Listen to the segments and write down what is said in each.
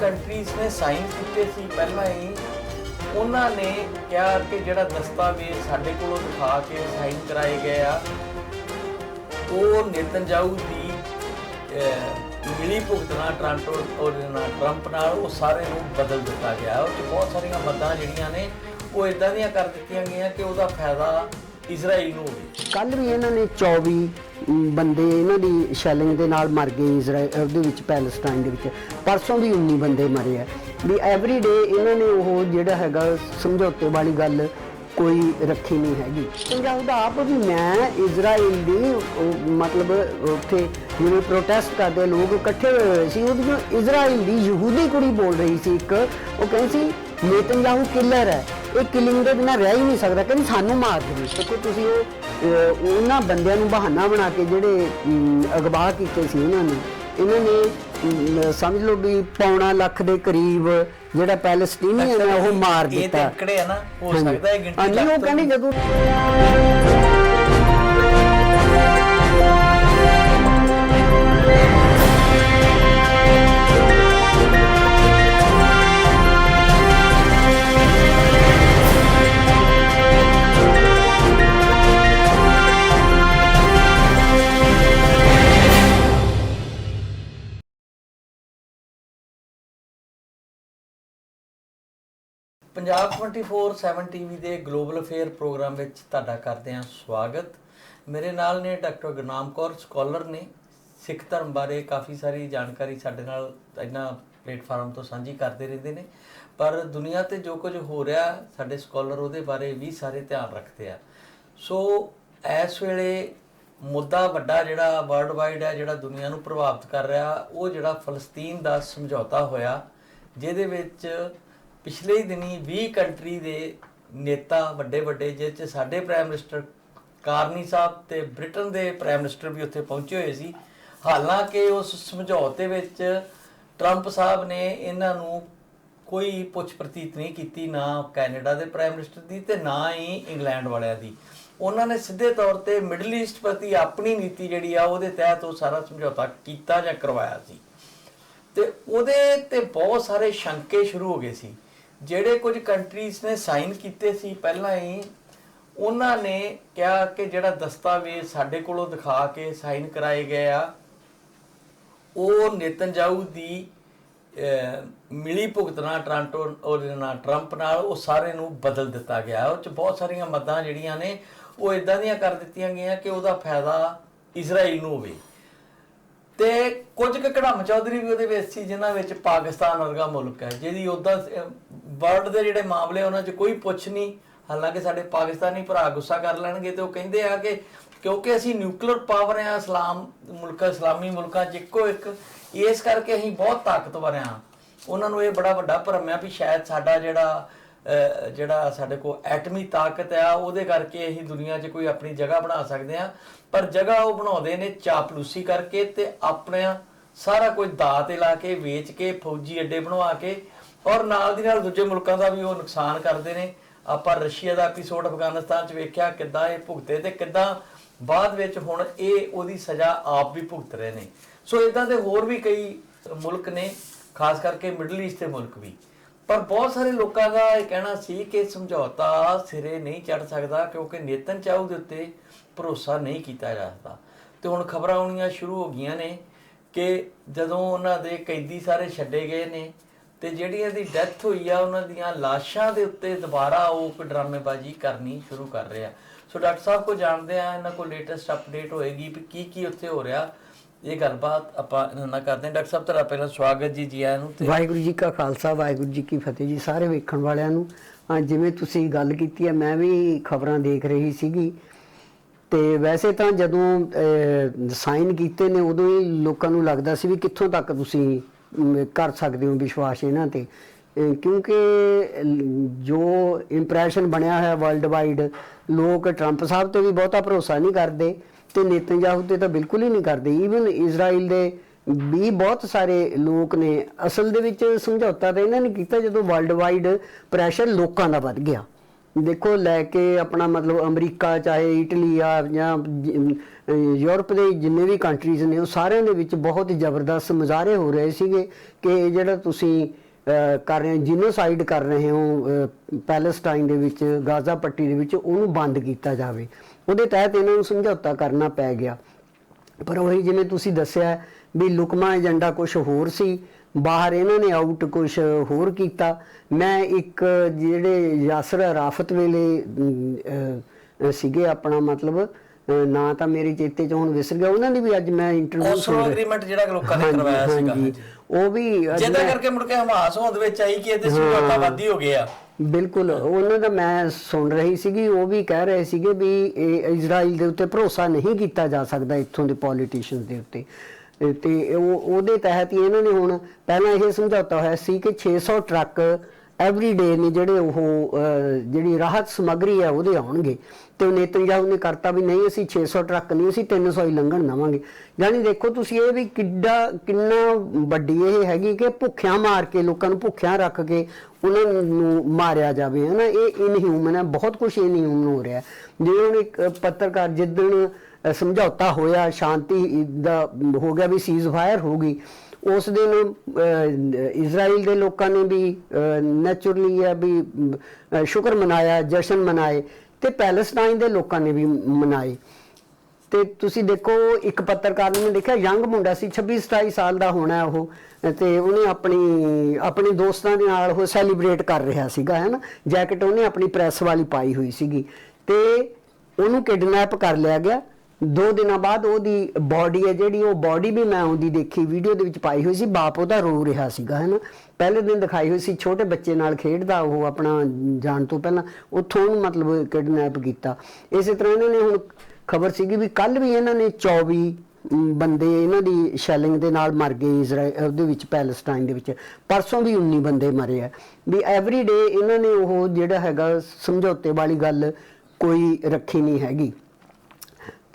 Countries ਨੇ sign ਕੀਤੇ ਸੀ ਪਹਿਲਾਂ ਹੀ, ਉਹਨਾਂ ਨੇ ਕਿਹਾ ਕਿ ਜਿਹੜਾ ਦਸਤਾਵੇਜ਼ ਸਾਡੇ ਕੋਲੋਂ ਦਿਖਾ ਕੇ ਸਾਈਨ ਕਰਾਏ ਗਏ ਆ, ਉਹ ਨੇਤਨਜਾਊ ਦੀ ਮਿਲੀ ਭੁਗਤਣਾ ਟ੍ਰਾਂਟੋ ਔਰ ਟਰੰਪ ਨਾਲ, ਉਹ ਸਾਰੇ ਨੂੰ ਬਦਲ ਦਿੱਤਾ ਗਿਆ। ਉਹ 'ਚ ਬਹੁਤ ਸਾਰੀਆਂ ਮੱਦਾਂ ਜਿਹੜੀਆਂ ਨੇ, ਉਹ ਇਦਾਂ ਦੀਆਂ ਕਰ ਦਿੱਤੀਆਂ ਗਈਆਂ ਕਿ ਉਹਦਾ ਫਾਇਦਾ ਇਜ਼ਰਾਈਲ ਨੂੰ ਹੋਵੇ। ਕੱਲ ਵੀ ਇਹਨਾਂ ਨੇ 24 ਬੰਦੇ ਇਹਨਾਂ ਦੀ ਸ਼ੈਲਿੰਗ ਦੇ ਨਾਲ ਮਰ ਗਏ ਇਜ਼ਰਾਈਲ ਉਹਦੇ ਵਿੱਚ ਪੈਲਸਟਾਈਨ ਦੇ ਵਿੱਚ। ਪਰਸੋਂ ਵੀ 19 ਬੰਦੇ ਮਰੇ ਆ। ਵੀ ਐਵਰੀ ਡੇ ਇਹਨਾਂ ਨੇ ਉਹ ਜਿਹੜਾ ਹੈਗਾ ਸਮਝੌਤੇ ਵਾਲੀ ਗੱਲ ਕੋਈ ਰੱਖੀ ਨਹੀਂ ਹੈਗੀ। ਪੰਜਾਬ ਦਾ ਆਪ ਵੀ ਮੈਂ ਇਜ਼ਰਾਈਲ ਦੀ, ਉਹ, ਮਤਲਬ ਉੱਥੇ ਜਿਵੇਂ ਪ੍ਰੋਟੈਸਟ ਕਰਦੇ ਲੋਕ ਇਕੱਠੇ ਹੋਏ ਹੋਏ ਸੀ ਉਹਦੀ ਇਜ਼ਰਾਈਲ ਦੀ ਯਹੂਦੀ ਕੁੜੀ ਬੋਲ ਰਹੀ ਸੀ ਇੱਕ। ਉਹ ਕਹਿੰਦੀ ਸੀ ਨੇਤਨਯਾਹੂ ਕਿਲਰ ਹੈ ਇਹ ਕਿਲਿੰਗ ਦੇ ਬਿਨਾਂ ਰਹਿ ਹੀ ਨਹੀਂ ਸਕਦਾ। ਕਹਿੰਦੀ ਸਾਨੂੰ ਮਾਰ ਦੇਣੀ ਦੇਖੋ ਤੁਸੀਂ ਉਹ ਉਹਨਾਂ ਬੰਦਿਆਂ ਨੂੰ ਬਹਾਨਾ ਬਣਾ ਕੇ ਜਿਹੜੇ ਅਗਵਾ ਕੀਤੇ ਸੀ ਉਹਨਾਂ ਨੇ ਇਹਨਾਂ ਨੇ ਸਮਝ ਲਓ ਵੀ ਪੌਣਾ ਲੱਖ ਦੇ ਕਰੀਬ ਜਿਹੜਾ ਪੈਲਸਟੀਨੀਅਨ ਹੈ ਉਹ ਮਾਰ ਇਹ ਤੇ ਦਿੱਤਾ। ਅੰਕੜੇ ਆ ਨਾ ਹੋ। ਸਕਦਾ ਹੈ ਗਿਣਤੀ ਹਾਂਜੀ, ਉਹ ਕਹਿੰਦੇ ਜਦੋਂ ਪੰਜਾਬ 24/7 ਟੀਵੀ ਦੇ ਗਲੋਬਲ ਅਫੇਅਰ ਪ੍ਰੋਗਰਾਮ ਵਿੱਚ ਤੁਹਾਡਾ ਕਰਦੇ ਹਾਂ ਸਵਾਗਤ। ਮੇਰੇ ਨਾਲ ਨੇ ਡਾਕਟਰ ਗੁਰਨਾਮ ਕੌਰ ਸਕਾਲਰ ਨੇ। ਸਿੱਖ ਧਰਮ ਬਾਰੇ ਕਾਫੀ ਸਾਰੀ ਜਾਣਕਾਰੀ ਸਾਡੇ ਨਾਲ ਇਹਨਾਂ ਪਲੇਟਫਾਰਮ ਤੋਂ ਸਾਂਝੀ ਕਰਦੇ ਰਹਿੰਦੇ ਨੇ। ਪਰ ਦੁਨੀਆ ਤੇ ਜੋ ਕੁਝ ਹੋ ਰਿਹਾ, ਸਾਡੇ ਸਕਾਲਰ ਉਹਦੇ ਬਾਰੇ ਵੀ ਸਾਰੇ ਧਿਆਨ ਰੱਖਦੇ ਆ। ਸੋ ਇਸ ਵੇਲੇ ਮੁੱਦਾ ਵੱਡਾ ਜਿਹੜਾ ਵਰਲਡ ਵਾਈਡ ਹੈ, ਜਿਹੜਾ ਦੁਨੀਆ ਨੂੰ ਪ੍ਰਭਾਵਿਤ ਕਰ ਰਿਹਾ, ਉਹ ਜਿਹੜਾ ਫਲਸਤੀਨ ਦਾ ਸਮਝੌਤਾ ਹੋਇਆ, ਜਿਹਦੇ ਵਿੱਚ ਪਿਛਲੇ ਹੀ ਦਿਨੀ 20 ਕੰਟਰੀ ਦੇ ਨੇਤਾ ਵੱਡੇ ਵੱਡੇ, ਜਿਹਦੇ ਚ ਸਾਡੇ ਪ੍ਰਾਈਮ ਮਿਨਿਸਟਰ ਕਾਰਨੀ ਸਾਹਿਬ ਤੇ ਬ੍ਰਿਟਨ ਦੇ ਪ੍ਰਾਈਮ ਮਿਨਿਸਟਰ ਵੀ ਉੱਥੇ ਪਹੁੰਚੇ ਹੋਏ ਸੀ। ਹਾਲਾਂਕਿ ਉਸ ਸਮਝੌਤੇ ਵਿੱਚ ਟਰੰਪ ਸਾਹਿਬ ਨੇ ਇਹਨਾਂ ਨੂੰ ਕੋਈ ਪੁੱਛ ਪ੍ਰਤੀਤ ਨਹੀਂ ਕੀਤੀ, ਨਾ ਕੈਨੇਡਾ ਦੇ ਪ੍ਰਾਈਮ ਮਿਨਿਸਟਰ ਦੀ ਤੇ ਨਾ ਹੀ ਇੰਗਲੈਂਡ ਵਾਲਿਆਂ ਦੀ। ਉਹਨਾਂ ਨੇ ਸਿੱਧੇ ਤੌਰ ਤੇ ਮਿਡਲ ਈਸਟ ਪ੍ਰਤੀ ਆਪਣੀ ਨੀਤੀ ਜਿਹੜੀ ਆ, ਉਹਦੇ ਤਹਿਤ ਉਹ ਸਾਰਾ ਸਮਝੌਤਾ ਕੀਤਾ ਜਾਂ ਕਰਵਾਇਆ ਸੀ। ਤੇ ਉਹਦੇ ਤੇ ਬਹੁਤ ਸਾਰੇ ਸ਼ੰਕੇ ਸ਼ੁਰੂ ਹੋ ਗਏ ਸੀ। ਜਿਹੜੇ ਕੁਝ ਕੰਟਰੀਜ਼ ਨੇ ਸਾਈਨ ਕੀਤੇ ਸੀ ਪਹਿਲਾਂ ਹੀ ਉਹਨਾਂ ਨੇ ਕਿਹਾ ਕਿ ਜਿਹੜਾ ਦਸਤਾਵੇਜ਼ ਸਾਡੇ ਕੋਲੋਂ ਦਿਖਾ ਕੇ ਸਾਈਨ ਕਰਾਏ ਗਏ ਆ ਉਹ ਨੇਤਨਜਾਊ ਦੀ ਅਹ, ਮਿਲੀ ਭੁਗਤਣਾ ਟ੍ਰਾਂਟੋ ਔਰ ਨਾਲ ਟਰੰਪ ਨਾਲ ਉਹ ਸਾਰੇ ਨੂੰ ਬਦਲ ਦਿੱਤਾ ਗਿਆ। ਉਹ ਚ ਬਹੁਤ ਸਾਰੀਆਂ ਮੱਦਾਂ ਜਿਹੜੀਆਂ ਨੇ ਉਹ ਇਦਾਂ ਦੀਆਂ ਕਰ ਦਿੱਤੀਆਂ ਗਈਆਂ ਕਿ ਉਹਦਾ ਫਾਇਦਾ ਇਜ਼ਰਾਈਲ ਨੂੰ ਹੋਵੇ। ਤੇ ਕੁਝ ਕੁ ਕੜਮ ਚੌਧਰੀ ਵੀ ਉਹਦੇ ਵਿੱਚ ਸੀ, ਜਿਨ੍ਹਾਂ ਵਿੱਚ ਪਾਕਿਸਤਾਨ ਵਰਗਾ ਮੁਲਕ ਹੈ, ਜਿਹਦੀ ਉਦਾਂ ਵਰਲਡ ਦੇ ਜਿਹੜੇ ਮਾਮਲੇ ਉਹਨਾਂ 'ਚ ਕੋਈ ਪੁੱਛ ਨਹੀਂ। ਹਾਲਾਂਕਿ ਸਾਡੇ ਪਾਕਿਸਤਾਨੀ ਭਰਾ ਗੁੱਸਾ ਕਰ ਲੈਣਗੇ ਤੇ ਉਹ ਕਹਿੰਦੇ ਆ ਕਿ ਕਿਉਂਕਿ ਅਸੀਂ ਨਿਊਕਲੀਅਰ ਪਾਵਰ ਆ, ਇਸਲਾਮ ਮੁਲਕਾਂ, ਇਸਲਾਮੀ ਮੁਲਕਾਂ 'ਚ ਇੱਕੋ ਇੱਕ, ਇਸ ਕਰਕੇ ਅਸੀਂ ਬਹੁਤ ਤਾਕਤਵਰ ਆ। ਉਹਨਾਂ ਨੂੰ ਇਹ ਬੜਾ ਵੱਡਾ ਭਰਮ ਆ ਵੀ ਸ਼ਾਇਦ ਸਾਡਾ ਜਿਹੜਾ ਜਿਹੜਾ ਸਾਡੇ ਕੋਲ ਐਟਮੀ ਤਾਕਤ ਆ, ਉਹਦੇ ਕਰਕੇ ਅਸੀਂ ਦੁਨੀਆ 'ਚ ਕੋਈ ਆਪਣੀ ਜਗ੍ਹਾ ਬਣਾ ਸਕਦੇ ਆ ਪਰ ਜਗ੍ਹਾ ਉਹ ਬਣਾਉਂਦੇ ਨੇ ਚਾਪਲੂਸੀ ਕਰਕੇ ਤੇ ਆਪਣਾ ਸਾਰਾ ਕੁਝ ਦਾਅ ਤੇ ਲਾ ਕੇ, ਵੇਚ ਕੇ, ਫੌਜੀ ਅੱਡੇ ਬਣਵਾ ਕੇ ਔਰ ਨਾਲ ਦੀ ਨਾਲ ਦੂਜੇ ਮੁਲਕਾਂ ਦਾ ਵੀ ਉਹ ਨੁਕਸਾਨ ਕਰਦੇ ਨੇ। ਆਪਾਂ ਰਸ਼ੀਆ ਦਾ ਐਪੀਸੋਡ ਅਫਗਾਨਿਸਤਾਨ 'ਚ ਵੇਖਿਆ, ਕਿੱਦਾਂ ਇਹ ਭੁਗਤੇ ਤੇ ਕਿੱਦਾਂ ਬਾਅਦ ਵਿੱਚ ਹੁਣ ਇਹ ਉਹਦੀ ਸਜ਼ਾ ਆਪ ਵੀ ਭੁਗਤ ਰਹੇ ਨੇ। ਸੋ ਇਦਾਂ ਦੇ ਹੋਰ ਵੀ ਕਈ ਮੁਲਕ ਨੇ, ਖਾਸ ਕਰਕੇ ਮਿਡਲ ਈਸਟ ਦੇ ਮੁਲਕ ਵੀ। ਪਰ ਬਹੁਤ ਸਾਰੇ ਲੋਕਾਂ ਦਾ ਇਹ ਕਹਿਣਾ ਸੀ ਕਿ ਸਮਝੌਤਾ ਸਿਰੇ ਨਹੀਂ ਚੜ ਸਕਦਾ ਕਿਉਂਕਿ ਨੇਤਨ ਚਾਹੂ ਦੇ ਉੱਤੇ ਭਰੋਸਾ ਨਹੀਂ ਕੀਤਾ ਜਾ ਸਕਦਾ। ਤੇ ਹੁਣ ਖਬਰਾਂ ਆਉਣੀਆਂ ਸ਼ੁਰੂ ਹੋ ਗਈਆਂ ਨੇ ਕਿ ਜਦੋਂ ਉਹਨਾਂ ਦੇ ਕੈਦੀ ਸਾਰੇ ਛੱਡੇ ਗਏ ਨੇ ਤੇ ਜਿਹੜੀਆਂ ਦੀ ਡੈਥ ਹੋਈ ਆ, ਉਹਨਾਂ ਦੀਆਂ ਲਾਸ਼ਾਂ ਦੇ ਉੱਤੇ ਦੁਬਾਰਾ ਉਹ ਕੋਈ ਡਰਾਮੇਬਾਜ਼ੀ ਕਰਨੀ ਸ਼ੁਰੂ ਕਰ ਰਿਹਾ ਸੋ ਡਾਕਟਰ ਸਾਹਿਬ ਕੋ ਜਾਣਦੇ ਆ, ਇਹਨਾਂ ਕੋਲ ਲੇਟੈਸਟ ਅਪਡੇਟ ਹੋਏਗੀ ਵੀ ਕੀ ਕੀ ਉੱਥੇ ਹੋ ਰਿਹਾ। ਇਹ ਗੱਲਬਾਤ ਆਪਾਂ ਇਹਨਾਂ ਨਾਲ ਕਰਦੇ ਹਾਂ। ਡਾਕਟਰ ਸਾਹਿਬ ਤੁਹਾਡਾ ਪਹਿਲਾਂ ਸਵਾਗਤ ਜੀ ਜੀ ਆਇਆਂ ਨੂੰ ਤੇ ਵਾਹਿਗੁਰੂ ਜੀ ਕਾ ਖਾਲਸਾ ਵਾਹਿਗੁਰੂ ਜੀ ਕੀ ਫਤਿਹ ਜੀ ਸਾਰੇ ਵੇਖਣ ਵਾਲਿਆਂ ਨੂੰ। ਹਾਂ, ਜਿਵੇਂ ਤੁਸੀਂ ਗੱਲ ਕੀਤੀ ਹੈ ਮੈਂ ਵੀ ਖਬਰਾਂ ਦੇਖ ਰਹੀ ਸੀਗੀ। ਤੇ ਵੈਸੇ ਤਾਂ ਜਦੋਂ ਸਾਈਨ ਕੀਤੇ ਨੇ ਉਦੋਂ ਹੀ ਲੋਕਾਂ ਨੂੰ ਲੱਗਦਾ ਸੀ ਵੀ ਕਿੱਥੋਂ ਤੱਕ ਤੁਸੀਂ ਕਰ ਸਕਦੇ ਹੋ ਵਿਸ਼ਵਾਸ ਇਹਨਾਂ ਤੇ। ਕਿਉਂਕਿ ਜੋ ਇੰਪ੍ਰੈਸ਼ਨ ਬਣਿਆ ਹੋਇਆ ਵਰਲਡ ਵਾਈਡ ਲੋਕ ਟਰੰਪ ਸਾਹਿਬ ਤੇ ਵੀ ਬਹੁਤਾ ਭਰੋਸਾ ਨਹੀਂ ਕਰਦੇ। ਤੇ ਨੇਤਨਯਾਹੂ ਤੇ ਤਾਂ ਬਿਲਕੁਲ ਹੀ ਨਹੀਂ ਕਰਦੇ। ਈਵਨ ਇਜ਼ਰਾਈਲ ਦੇ ਵੀ ਬਹੁਤ ਸਾਰੇ ਲੋਕ ਨੇ। ਅਸਲ ਦੇ ਵਿੱਚ ਸਮਝੌਤਾ ਤਾਂ ਇਹਨਾਂ ਨੇ ਕੀਤਾ ਜਦੋਂ ਵਰਲਡ ਵਾਈਡ ਪ੍ਰੈਸ਼ਰ ਲੋਕਾਂ ਦਾ ਵੱਧ ਗਿਆ। ਦੇਖੋ ਲੈ ਕੇ ਆਪਣਾ ਮਤਲਬ ਅਮਰੀਕਾ ਚਾਹੇ ਇਟਲੀ ਆ ਜਾਂ ਯੂਰਪ ਦੇ ਜਿੰਨੇ ਵੀ ਕੰਟਰੀਜ਼ ਨੇ ਉਹ ਸਾਰਿਆਂ ਦੇ ਵਿੱਚ ਬਹੁਤ ਜ਼ਬਰਦਸਤ ਮੁਜ਼ਾਹਰੇ ਹੋ ਰਹੇ ਸੀਗੇ ਕਿ ਇਹ ਜਿਹੜਾ ਤੁਸੀਂ ਕਰ ਰਹੇ ਹੋ ਜਿਨੋਸਾਈਡ ਕਰ ਰਹੇ ਹੋ ਅਹ, ਪੈਲੇਸਟਾਈਨ ਦੇ ਵਿੱਚ ਗਾਜ਼ਾ ਪੱਟੀ ਦੇ ਵਿੱਚ ਉਹਨੂੰ ਬੰਦ ਕੀਤਾ ਜਾਵੇ। ਉਹਦੇ ਤਹਿਤ ਇਹਨਾਂ ਨੂੰ ਸਮਝੌਤਾ ਕਰਨਾ ਪੈ ਗਿਆ। ਪਰ ਉਹੀ ਜਿਵੇਂ ਤੁਸੀਂ ਦੱਸਿਆ ਵੀ ਲੁਕਮਾ ਏਜੰਡਾ ਕੁਝ ਹੋਰ ਸੀ ਬਾਹਰ ਇਹਨਾਂ ਨੇ ਆਊਟ ਕੁਝ ਹੋਰ ਕੀਤਾ। ਮੈਂ ਇੱਕ ਜਿਹੜੇ ਯਾਸਰ ਅਰਾਫਤ ਵੇਲੇ ਸੀਗੇ ਆਪਣਾ ਮਤਲਬ ਨਾਂ ਤਾਂ ਮੇਰੇ ਚੇਤੇ ਚ ਹੁਣ ਵਿਸਰ ਗਿਆ। ਉਹਨਾਂ ਦੀ ਵੀ ਅੱਜ ਮੈਂ ਇੰਟਰਵਿਊ ਓਸਲੋ ਐਗਰੀਮੈਂਟ ਜਿਹੜਾ ਲੋਕਾਂ ਨੇ ਕਰਵਾਇਆ ਸੀਗਾ। ਉਹ ਵੀ ਜਿਹਦਾ ਕਰਕੇ ਮੁੜ ਕੇ ਹਮਾਸ ਹੋਂਦ ਵਿੱਚ ਆਈ ਕਿ ਇਹਦੇ ਸਮਝੌਤਾਵਾਦੀ ਹੋ ਗਏ ਆ ਬਿਲਕੁਲ, ਉਹਨਾਂ ਦਾ ਮੈਂ ਸੁਣ ਰਹੀ ਸੀਗੀ, ਉਹ ਵੀ ਕਹਿ ਰਹੇ ਸੀਗੇ ਵੀ ਇਹ ਇਜ਼ਰਾਈਲ ਦੇ ਉੱਤੇ ਭਰੋਸਾ ਨਹੀਂ ਕੀਤਾ ਜਾ ਸਕਦਾ ਇੱਥੋਂ ਦੇ ਪੋਲੀਟੀਸ਼ੀਅਨਸ ਦੇ ਉੱਤੇ। ਤੇ- ਉਹ, ਉਹਦੇ ਤਹਿਤ ਹੀ ਇਹਨਾਂ ਨੇ ਹੁਣ ਪਹਿਲਾਂ ਇਹ ਸਮਝੌਤਾ ਹੋਇਆ ਸੀ ਕਿ 600 ਟਰੱਕ ਐਵਰੀ ਡੇ ਨੇ ਜਿਹੜੇ ਉਹ ਜਿਹੜੀ ਰਾਹਤ ਸਮੱਗਰੀ ਹੈ ਉਹਦੇ ਆਉਣਗੇ। ਤੇ ਉਹ ਨੇਤਨਯਾਹੂ ਨੇ ਕਰਤਾ ਵੀ ਨਹੀਂ, ਅਸੀਂ 600 ਟਰੱਕ ਨਹੀਂ, ਅਸੀਂ 300 ਹੀ ਲੰਘਣ ਦਵਾਂਗੇ। ਯਾਨੀ ਦੇਖੋ ਤੁਸੀਂ ਇਹ ਵੀ ਕਿੱਡਾ, ਕਿੰਨਾ ਵੱਡੀ ਇਹ ਹੈਗੀ ਕਿ ਭੁੱਖਿਆਂ ਮਾਰ ਕੇ, ਲੋਕਾਂ ਨੂੰ ਭੁੱਖਿਆਂ ਰੱਖ ਕੇ ਉਹਨਾਂ ਨੂੰ ਮਾਰਿਆ ਜਾਵੇ, ਹਨਾ? ਇਹ ਇਨਹਿਊਮਨ ਹੈ, ਬਹੁਤ ਕੁਝ ਇਨਹਿਊਮਨ ਹੋ ਰਿਹਾ ਹੈ। ਜਿਵੇਂ ਹੁਣ ਇੱਕ ਪੱਤਰਕਾਰ ਜਿੱਦਣ ਸਮਝੌਤਾ ਹੋਇਆ, ਸ਼ਾਂਤੀ ਦਾ ਹੋ ਗਿਆ ਵੀ ਸੀਜ਼ ਫਾਇਰ ਹੋ ਗਈ ਉਸ ਦਿਨ ਇਜ਼ਰਾਈਲ ਦੇ ਲੋਕਾਂ ਨੇ ਵੀ ਨੈਚੁਰਲੀ ਹੈ ਵੀ ਸ਼ੁਕਰ ਮਨਾਇਆ, ਜਸ਼ਨ ਮਨਾਏ ਤੇ ਪੈਲਸਟਾਈਨ ਦੇ ਲੋਕਾਂ ਨੇ ਵੀ ਮਨਾਏ। ਤੇ ਤੁਸੀਂ ਦੇਖੋ, ਇੱਕ ਪੱਤਰਕਾਰ ਨੇ ਦੇਖਿਆ, ਯੰਗ ਮੁੰਡਾ ਸੀ 26 27 ਸਾਲ ਦਾ ਹੋਣਾ ਉਹ, ਤੇ ਉਹਨੇ ਆਪਣੀ, ਆਪਣੇ ਦੋਸਤਾਂ ਦੇ ਨਾਲ ਉਹ ਸੈਲੀਬ੍ਰੇਟ ਕਰ ਰਿਹਾ ਸੀਗਾ, ਹੈ ਨਾ? ਜੈਕਟ ਉਹਨੇ ਆਪਣੀ ਪ੍ਰੈਸ ਵਾਲੀ ਪਾਈ ਹੋਈ ਸੀਗੀ। ਤੇ ਉਹਨੂੰ ਕਿਡਨੈਪ ਕਰ ਲਿਆ ਗਿਆ। ਦੋ ਦਿਨਾਂ ਬਾਅਦ ਉਹਦੀ ਬਾਡੀ ਹੈ ਜਿਹੜੀ, ਉਹ ਬਾਡੀ ਵੀ ਮੈਂ ਉਹਦੀ ਦੇਖੀ ਵੀਡੀਓ ਦੇ ਵਿੱਚ ਪਾਈ ਹੋਈ ਸੀ, ਬਾਪ ਉਹਦਾ ਰੋ ਰਿਹਾ ਸੀਗਾ ਹੈ ਨਾ ਪਹਿਲੇ ਦਿਨ ਦਿਖਾਈ ਹੋਈ ਸੀ, ਛੋਟੇ ਬੱਚੇ ਨਾਲ ਖੇਡਦਾ, ਉਹ ਆਪਣਾ ਜਾਣ ਤੋਂ ਪਹਿਲਾਂ ਉੱਥੋਂ ਉਹਨੂੰ ਮਤਲਬ ਕਿਡਨੈਪ ਕੀਤਾ। ਇਸੇ ਤਰ੍ਹਾਂ ਇਹਨਾਂ ਨੇ ਹੁਣ ਖਬਰ ਸੀਗੀ ਵੀ ਕੱਲ ਵੀ ਇਹਨਾਂ ਨੇ 24 ਬੰਦੇ ਇਹਨਾਂ ਦੀ ਸ਼ੈਲਿੰਗ ਦੇ ਨਾਲ ਮਰ ਗਏ ਇਜ਼ਰਾਈਲ ਉਹਦੇ ਵਿੱਚ ਪੈਲਸਟਾਈਨ ਦੇ ਵਿੱਚ। ਪਰਸੋਂ ਵੀ 19 ਬੰਦੇ ਮਰੇ ਆ। ਵੀ ਐਵਰੀ ਡੇ ਇਹਨਾਂ ਨੇ ਉਹ ਜਿਹੜਾ ਹੈਗਾ ਸਮਝੌਤੇ ਵਾਲੀ ਗੱਲ ਕੋਈ ਰੱਖੀ ਨਹੀਂ ਹੈਗੀ।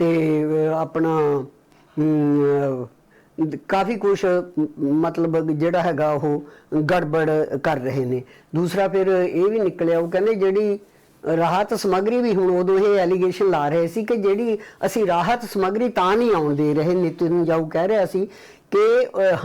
ਤੇ ਆਪਣਾ ਕਾਫੀ ਕੁਝ ਮਤਲਬ ਜਿਹੜਾ ਹੈਗਾ ਉਹ ਗੜਬੜ ਕਰ ਰਹੇ ਨੇ। ਦੂਸਰਾ ਫਿਰ ਇਹ ਵੀ ਨਿਕਲਿਆ, ਉਹ ਕਹਿੰਦੇ ਜਿਹੜੀ ਰਾਹਤ ਸਮੱਗਰੀ ਵੀ ਹੁਣ ਉਦੋਂ ਇਹ ਐਲੀਗੇਸ਼ਨ ਲਾ ਰਹੇ ਸੀ ਕਿ ਜਿਹੜੀ ਅਸੀਂ ਰਾਹਤ ਸਮੱਗਰੀ ਤਾਂ ਨਹੀਂ ਆਉਣ ਦੇ ਰਹੇ, ਨਿਤਿਨ ਜਾਊ ਕਹਿ ਰਿਹਾ ਸੀ ਕਿ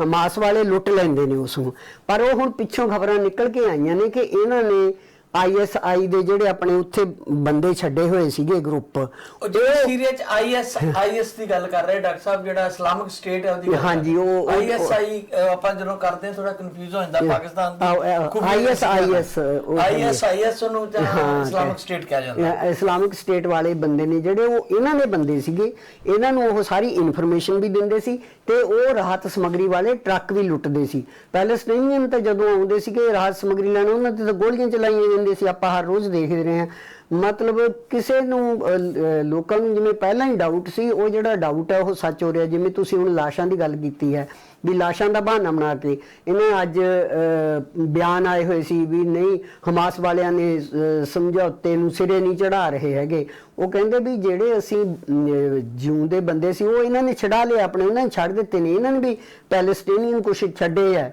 ਹਮਾਸ ਵਾਲੇ ਲੁੱਟ ਲੈਂਦੇ ਨੇ ਉਸ ਨੂੰ ਪਰ ਉਹ ਹੁਣ ਪਿੱਛੋਂ ਖਬਰਾਂ ਨਿਕਲ ਕੇ ਆਈਆਂ ਨੇ ਕਿ ਇਹਨਾਂ ਨੇ ਆਈਐਸਆਈ ਦੇ ਜਿਹੜੇ ਆਪਣੇ ਉੱਥੇ ਬੰਦੇ ਛੱਡੇ ਹੋਏ ਸੀਗੇ ਗਰੁੱਪ ਉਹ ਜਿਹੜੇ ਸੀਰੀਆ ਚ ਆਈਐਸ ਆਈਐਸ ਦੀ ਗੱਲ ਕਰ ਰਹੇ ਡਾਕਟਰ ਸਾਹਿਬ ਜਿਹੜਾ ਇਸਲਾਮਿਕ ਸਟੇਟ ਹੈ ਉਹਦੀ ਹਾਂਜੀ, ਉਹ- ਆਈਐਸਆਈ ਆਪਾਂ ਜਦੋਂ ਕਰਦੇ ਥੋੜਾ ਕਨਫਿਊਜ਼ ਹੋ ਜਾਂਦਾ ਪਾਕਿਸਤਾਨ ISIS, ਉਹ ਆਈਐਸ ਆਈਐਸ ਨੂੰ ਹਾਂ, ਇਸਲਾਮਿਕ ਸਟੇਟ ਕਿਹਾ ਜਾਂਦਾ। ਇਸਲਾਮਿਕ ਸਟੇਟ ਵਾਲੇ ਬੰਦੇ ਨੇ ਜਿਹੜੇ ਉਹ ਇਹਨਾਂ ਦੇ ਬੰਦੇ ਸੀਗੇ ਇਹਨਾਂ ਨੂੰ ਉਹ ਸਾਰੀ ਇਨਫੋਰਮੇਸ਼ਨ ਵੀ ਦਿੰਦੇ ਸੀ ਤੇ ਉਹ ਰਾਹਤ ਸਮੱਗਰੀ ਵਾਲੇ ਟਰੱਕ ਵੀ ਲੁੱਟਦੇ ਸੀ। ਪੈਲੇਸਟਾਈਨੀਅਨ ਤਾਂ ਜਦੋਂ ਆਉਂਦੇ ਸੀਗੇ, ਰਾਹਤ ਸਮੱਗਰੀ ਲੈਣ, ਉਹਨਾਂ ਤੇ ਤਾਂ ਗੋਲੀਆਂ ਚਲਾਈਆਂ ਜਾਂਦੀਆਂ ਸੀ। ਆਪਾਂ ਹਰ ਰੋਜ਼ ਦੇਖਦੇ ਰਹੇ ਹਾਂ। ਮਤਲਬ ਕਿਸੇ ਨੂੰ ਅਹ, ਲੋਕਾਂ ਨੂੰ ਜਿਵੇਂ ਪਹਿਲਾਂ ਹੀ ਡਾਊਟ ਸੀ ਉਹ ਜਿਹੜਾ ਡਾਊਟ ਹੈ ਉਹ ਸੱਚ ਹੋ ਰਿਹਾ। ਜਿਵੇਂ ਤੁਸੀਂ ਹੁਣ ਲਾਸ਼ਾਂ ਦੀ ਗੱਲ ਕੀਤੀ ਹੈ ਵੀ ਲਾਸ਼ਾਂ ਦਾ ਬਹਾਨਾ ਬਣਾ ਕੇ ਇਹਨੇ ਅੱਜ ਅਹ, ਬਿਆਨ ਆਏ ਹੋਏ ਸੀ ਵੀ ਨਹੀਂ ਹਮਾਸ ਵਾਲਿਆਂ ਨੇ ਅਹ, ਸਮਝੌਤੇ ਨੂੰ ਸਿਰੇ ਨਹੀਂ ਚੜਾ ਰਹੇ ਹੈਗੇ। ਉਹ ਕਹਿੰਦੇ ਵੀ ਜਿਹੜੇ ਅਸੀਂ ਅਮ, ਜਿਉਂਦੇ ਬੰਦੇ ਸੀ ਉਹ ਇਹਨਾਂ ਨੇ ਛਡਾ ਲਿਆ ਆਪਣੇ ਉਹਨਾਂ ਨੇ ਛੱਡ ਦਿੱਤੇ ਨੇ। ਇਹਨਾਂ ਨੇ ਵੀ ਪੈਲੇਸਟੀਨੀਅਨ ਕੁਛ ਛੱਡੇ ਆ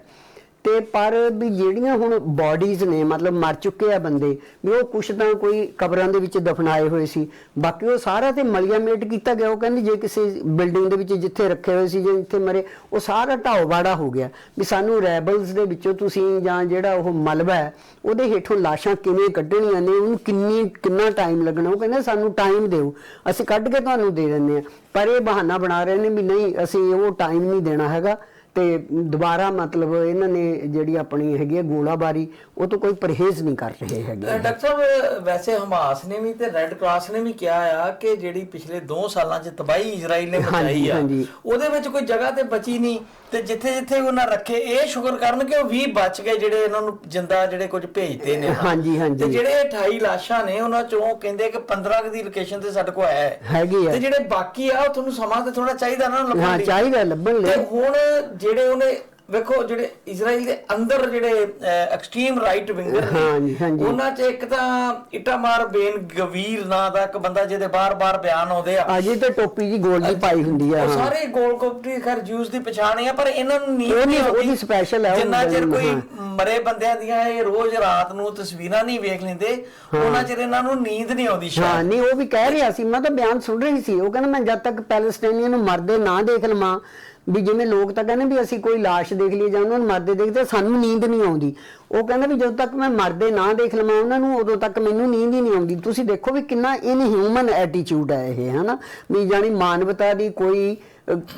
ਤੇ ਪਰ ਵੀ ਜਿਹੜੀਆਂ ਹੁਣ ਬਾਡੀਜ਼ ਨੇ, ਮਤਲਬ ਮਰ ਚੁੱਕੇ ਆ ਬੰਦੇ, ਵੀ ਉਹ ਕੁਛ ਤਾਂ ਕੋਈ ਕਬਰਾਂ ਦੇ ਵਿੱਚ ਦਫਨਾਏ ਹੋਏ ਸੀ। ਬਾਕੀ ਉਹ ਸਾਰਾ ਤੇ ਮਲੀਆਮੇਟ ਕੀਤਾ ਗਿਆ, ਉਹ ਕਹਿੰਦੇ ਜੇ ਕਿਸੇ ਬਿਲਡਿੰਗ ਦੇ ਵਿੱਚ ਜਿੱਥੇ ਰੱਖੇ ਹੋਏ ਸੀ, ਜਾਂ ਜਿੱਥੇ ਮਰੇ, ਉਹ ਸਾਰਾ ਢਾਓ ਬਾੜਾ ਹੋ ਗਿਆ। ਵੀ ਸਾਨੂੰ ਰੈਬਲਸ ਦੇ ਵਿੱਚੋਂ ਤੁਸੀਂ ਜਾਂ ਜਿਹੜਾ ਉਹ ਮਲਬਾ ਹੈ, ਉਹਦੇ ਹੇਠੋਂ ਲਾਸ਼ਾਂ ਕਿਵੇਂ ਕੱਢਣੀਆਂ ਨੇ, ਉਹਨੂੰ ਕਿੰਨੀ, ਕਿੰਨਾ ਟਾਈਮ ਲੱਗਣਾ, ਉਹ ਕਹਿੰਦੇ ਸਾਨੂੰ ਟਾਈਮ ਦਿਓ। ਅਸੀਂ ਕੱਢ ਕੇ ਤੁਹਾਨੂੰ ਦੇ ਦਿੰਦੇ ਆ ਪਰ ਇਹ ਬਹਾਨਾ ਬਣਾ ਰਹੇ ਨੇ ਵੀ ਨਹੀਂ, ਅਸੀਂ ਉਹ ਟਾਈਮ ਨਹੀਂ ਦੇਣਾ ਹੈਗਾ। ਤੇ ਦੁਬਾਰਾ ਮਤਲਬ ਇਹਨਾਂ ਨੇ ਜਿਹੜੀ ਆਪਣੀ ਹੈਗੀ ਹੈ ਗੋਲਾਬਾਰੀ ਉਹ ਤੋਂ ਕੋਈ ਪਰਹੇਜ਼ ਨਹੀਂ ਕਰ ਰਹੇ ਹੈਗੇ ਡਾਕਟਰ ਸਾਹਿਬ ਵੈਸੇ ਹਮਾਸ ਨੇ ਵੀ ਤੇ ਰੈੱਡ ਕਰਾਸ ਨੇ ਵੀ ਕਿਹਾ ਆ ਕਿ ਜਿਹੜੀ ਪਿਛਲੇ 2 ਸਾਲਾਂ 'ਚ ਤਬਾਹੀ ਇਜ਼ਰਾਈਲ ਨੇ ਮਚਾਈ ਆ। ਉਹਦੇ ਵਿੱਚ ਕੋਈ ਜਗ੍ਹਾ ਤੇ ਬਚੀ ਨਹੀਂ ਤੇ ਜਿੱਥੇ ਜਿੱਥੇ ਉਹਨਾਂ ਰੱਖੇ ਇਹ ਸ਼ੁਕਰ ਕਰਨ ਕਿ ਉਹ 20 ਬਚ ਗਏ ਜਿਹੜੇ ਇਹਨਾਂ ਨੂੰ ਜਿੰਦਾ ਜਿਹੜੇ ਕੁਝ ਭੇਜਦੇ ਨੇ ਹਾਂਜੀ, ਹਾਂਜੀ। ਤੇ ਜਿਹੜੇ 28 ਲਾਸ਼ਾਂ ਨੇ ਉਹਨਾਂ ਚੋਂ ਕਹਿੰਦੇ ਕਿ 15 ਕੁ ਦੀ ਲੋਕੇਸ਼ਨ ਤੇ ਸਾਡੇ ਕੋਲ ਹੈ ਹੈਗੀ ਤੇ ਹੈ ਜਿਹੜੇ ਬਾਕੀ ਆ ਉਹ ਤੁਹਾਨੂੰ ਸਮਾਂ ਤੇ ਥੋੜਾ ਚਾਹੀਦਾ ਨਾ ਲੱਭਣ ਹਾਂ ਲਈ। ਚਾਹੀਦਾ ਲੱਭਣ ਤੇ ਲਈ ਹੁਣ ਜਿਹੜੇ ਉਹਨੇ ਵੇਖੋ ਜਿਹੜੇ ਇਜ਼ਰਾਈਲ ਦੇ ਅੰਦਰ ਜਿਹੜੇ ਐਕਸਟ੍ਰੀਮ ਰਾਈਟ ਵਿੰਗਰ ਹਾਂਜੀ, ਹਾਂਜੀ। ਉਹਨਾਂ 'ਚ ਇੱਕ ਤਾਂ ਇਟਾਮਾਰ ਬੇਨ ਗਵੀਰ ਨਾਂ ਦਾ ਇੱਕ ਬੰਦਾ ਜਿਹਦੇ ਬਾਰ-ਬਾਰ ਬਿਆਨ ਆਉਂਦੇ ਆ ਅਜੇ ਤੇ ਟੋਪੀ ਜੀ ਗੋਲ ਦੀ ਪਾਈ ਹੁੰਦੀ ਆ ਉਹ ਸਾਰੇ ਗੋਲ ਕੋਪਟੀ ਖੈਰ ਜੂਸ ਦੀ ਪਛਾਣ ਆ ਪਰ ਇਹਨਾਂ ਨੂੰ ਨਹੀਂ- ਆਉਂਦੀ। ਉਹਦੀ special ਹੈ, ਜਿੰਨਾ ਚਿਰ। ਕੋਈ ਮਰੇ ਬੰਦਿਆਂ ਦੀਆਂ ਇਹ ਰੋਜ਼ ਰਾਤ ਨੂੰ ਤਸਵੀਰਾਂ ਨਹੀਂ ਵੇਖ ਲੈਂਦੇ ਉਹਨਾਂ ਚਿਰ ਇਹਨਾਂ ਨੂੰ ਨੀਂਦ ਨਹੀਂ ਆਉਂਦੀ ਹਾਂ ਸ਼ਾਇਦ ਨਹੀਂ ਉਹ ਵੀ ਕਹਿ ਰਿਹਾ ਸੀ ਮੈਂ ਤਾਂ ਬਿਆਨ ਸੁਣ ਰਹੀ ਸੀ ਉਹ ਕਹਿੰਦਾ ਮੈਂ ਜਦ ਤੱਕ ਪੈਲਸਟੀਨੀਅਨ ਨੂੰ ਮਰਦੇ ਨਾ ਦੇਖ ਲਵਾਂ ਵੀ ਜਿਵੇਂ ਲੋਕ ਤਾਂ ਕਹਿੰਦੇ ਵੀ ਅਸੀਂ ਕੋਈ ਲਾਸ਼ ਦੇਖ ਲਈਏ ਜਾਂ ਉਹਨਾਂ ਨੂੰ ਮਰਦੇ ਦੇਖਦੇ ਸਾਨੂੰ ਨੀਂਦ ਨਹੀਂ ਆਉਂਦੀ। ਉਹ ਕਹਿੰਦਾ ਵੀ ਜਦੋਂ ਤੱਕ ਮੈਂ ਮਰਦੇ ਨਾ ਦੇਖ ਲਵਾਂ ਉਹਨਾਂ ਨੂੰ ਉਦੋਂ ਤੱਕ ਮੈਨੂੰ ਨੀਂਦ ਹੀ ਨਹੀਂ ਆਉਂਦੀ। ਤੁਸੀਂ ਦੇਖੋ ਵੀ ਕਿੰਨਾ ਇਨਹਿਊਮਨ ਐਟੀਟਿਊਡ ਹੈ ਇਹ ਹਨਾ? ਵੀ ਜਾਨੀ ਮਾਨਵਤਾ ਦੀ ਕੋਈ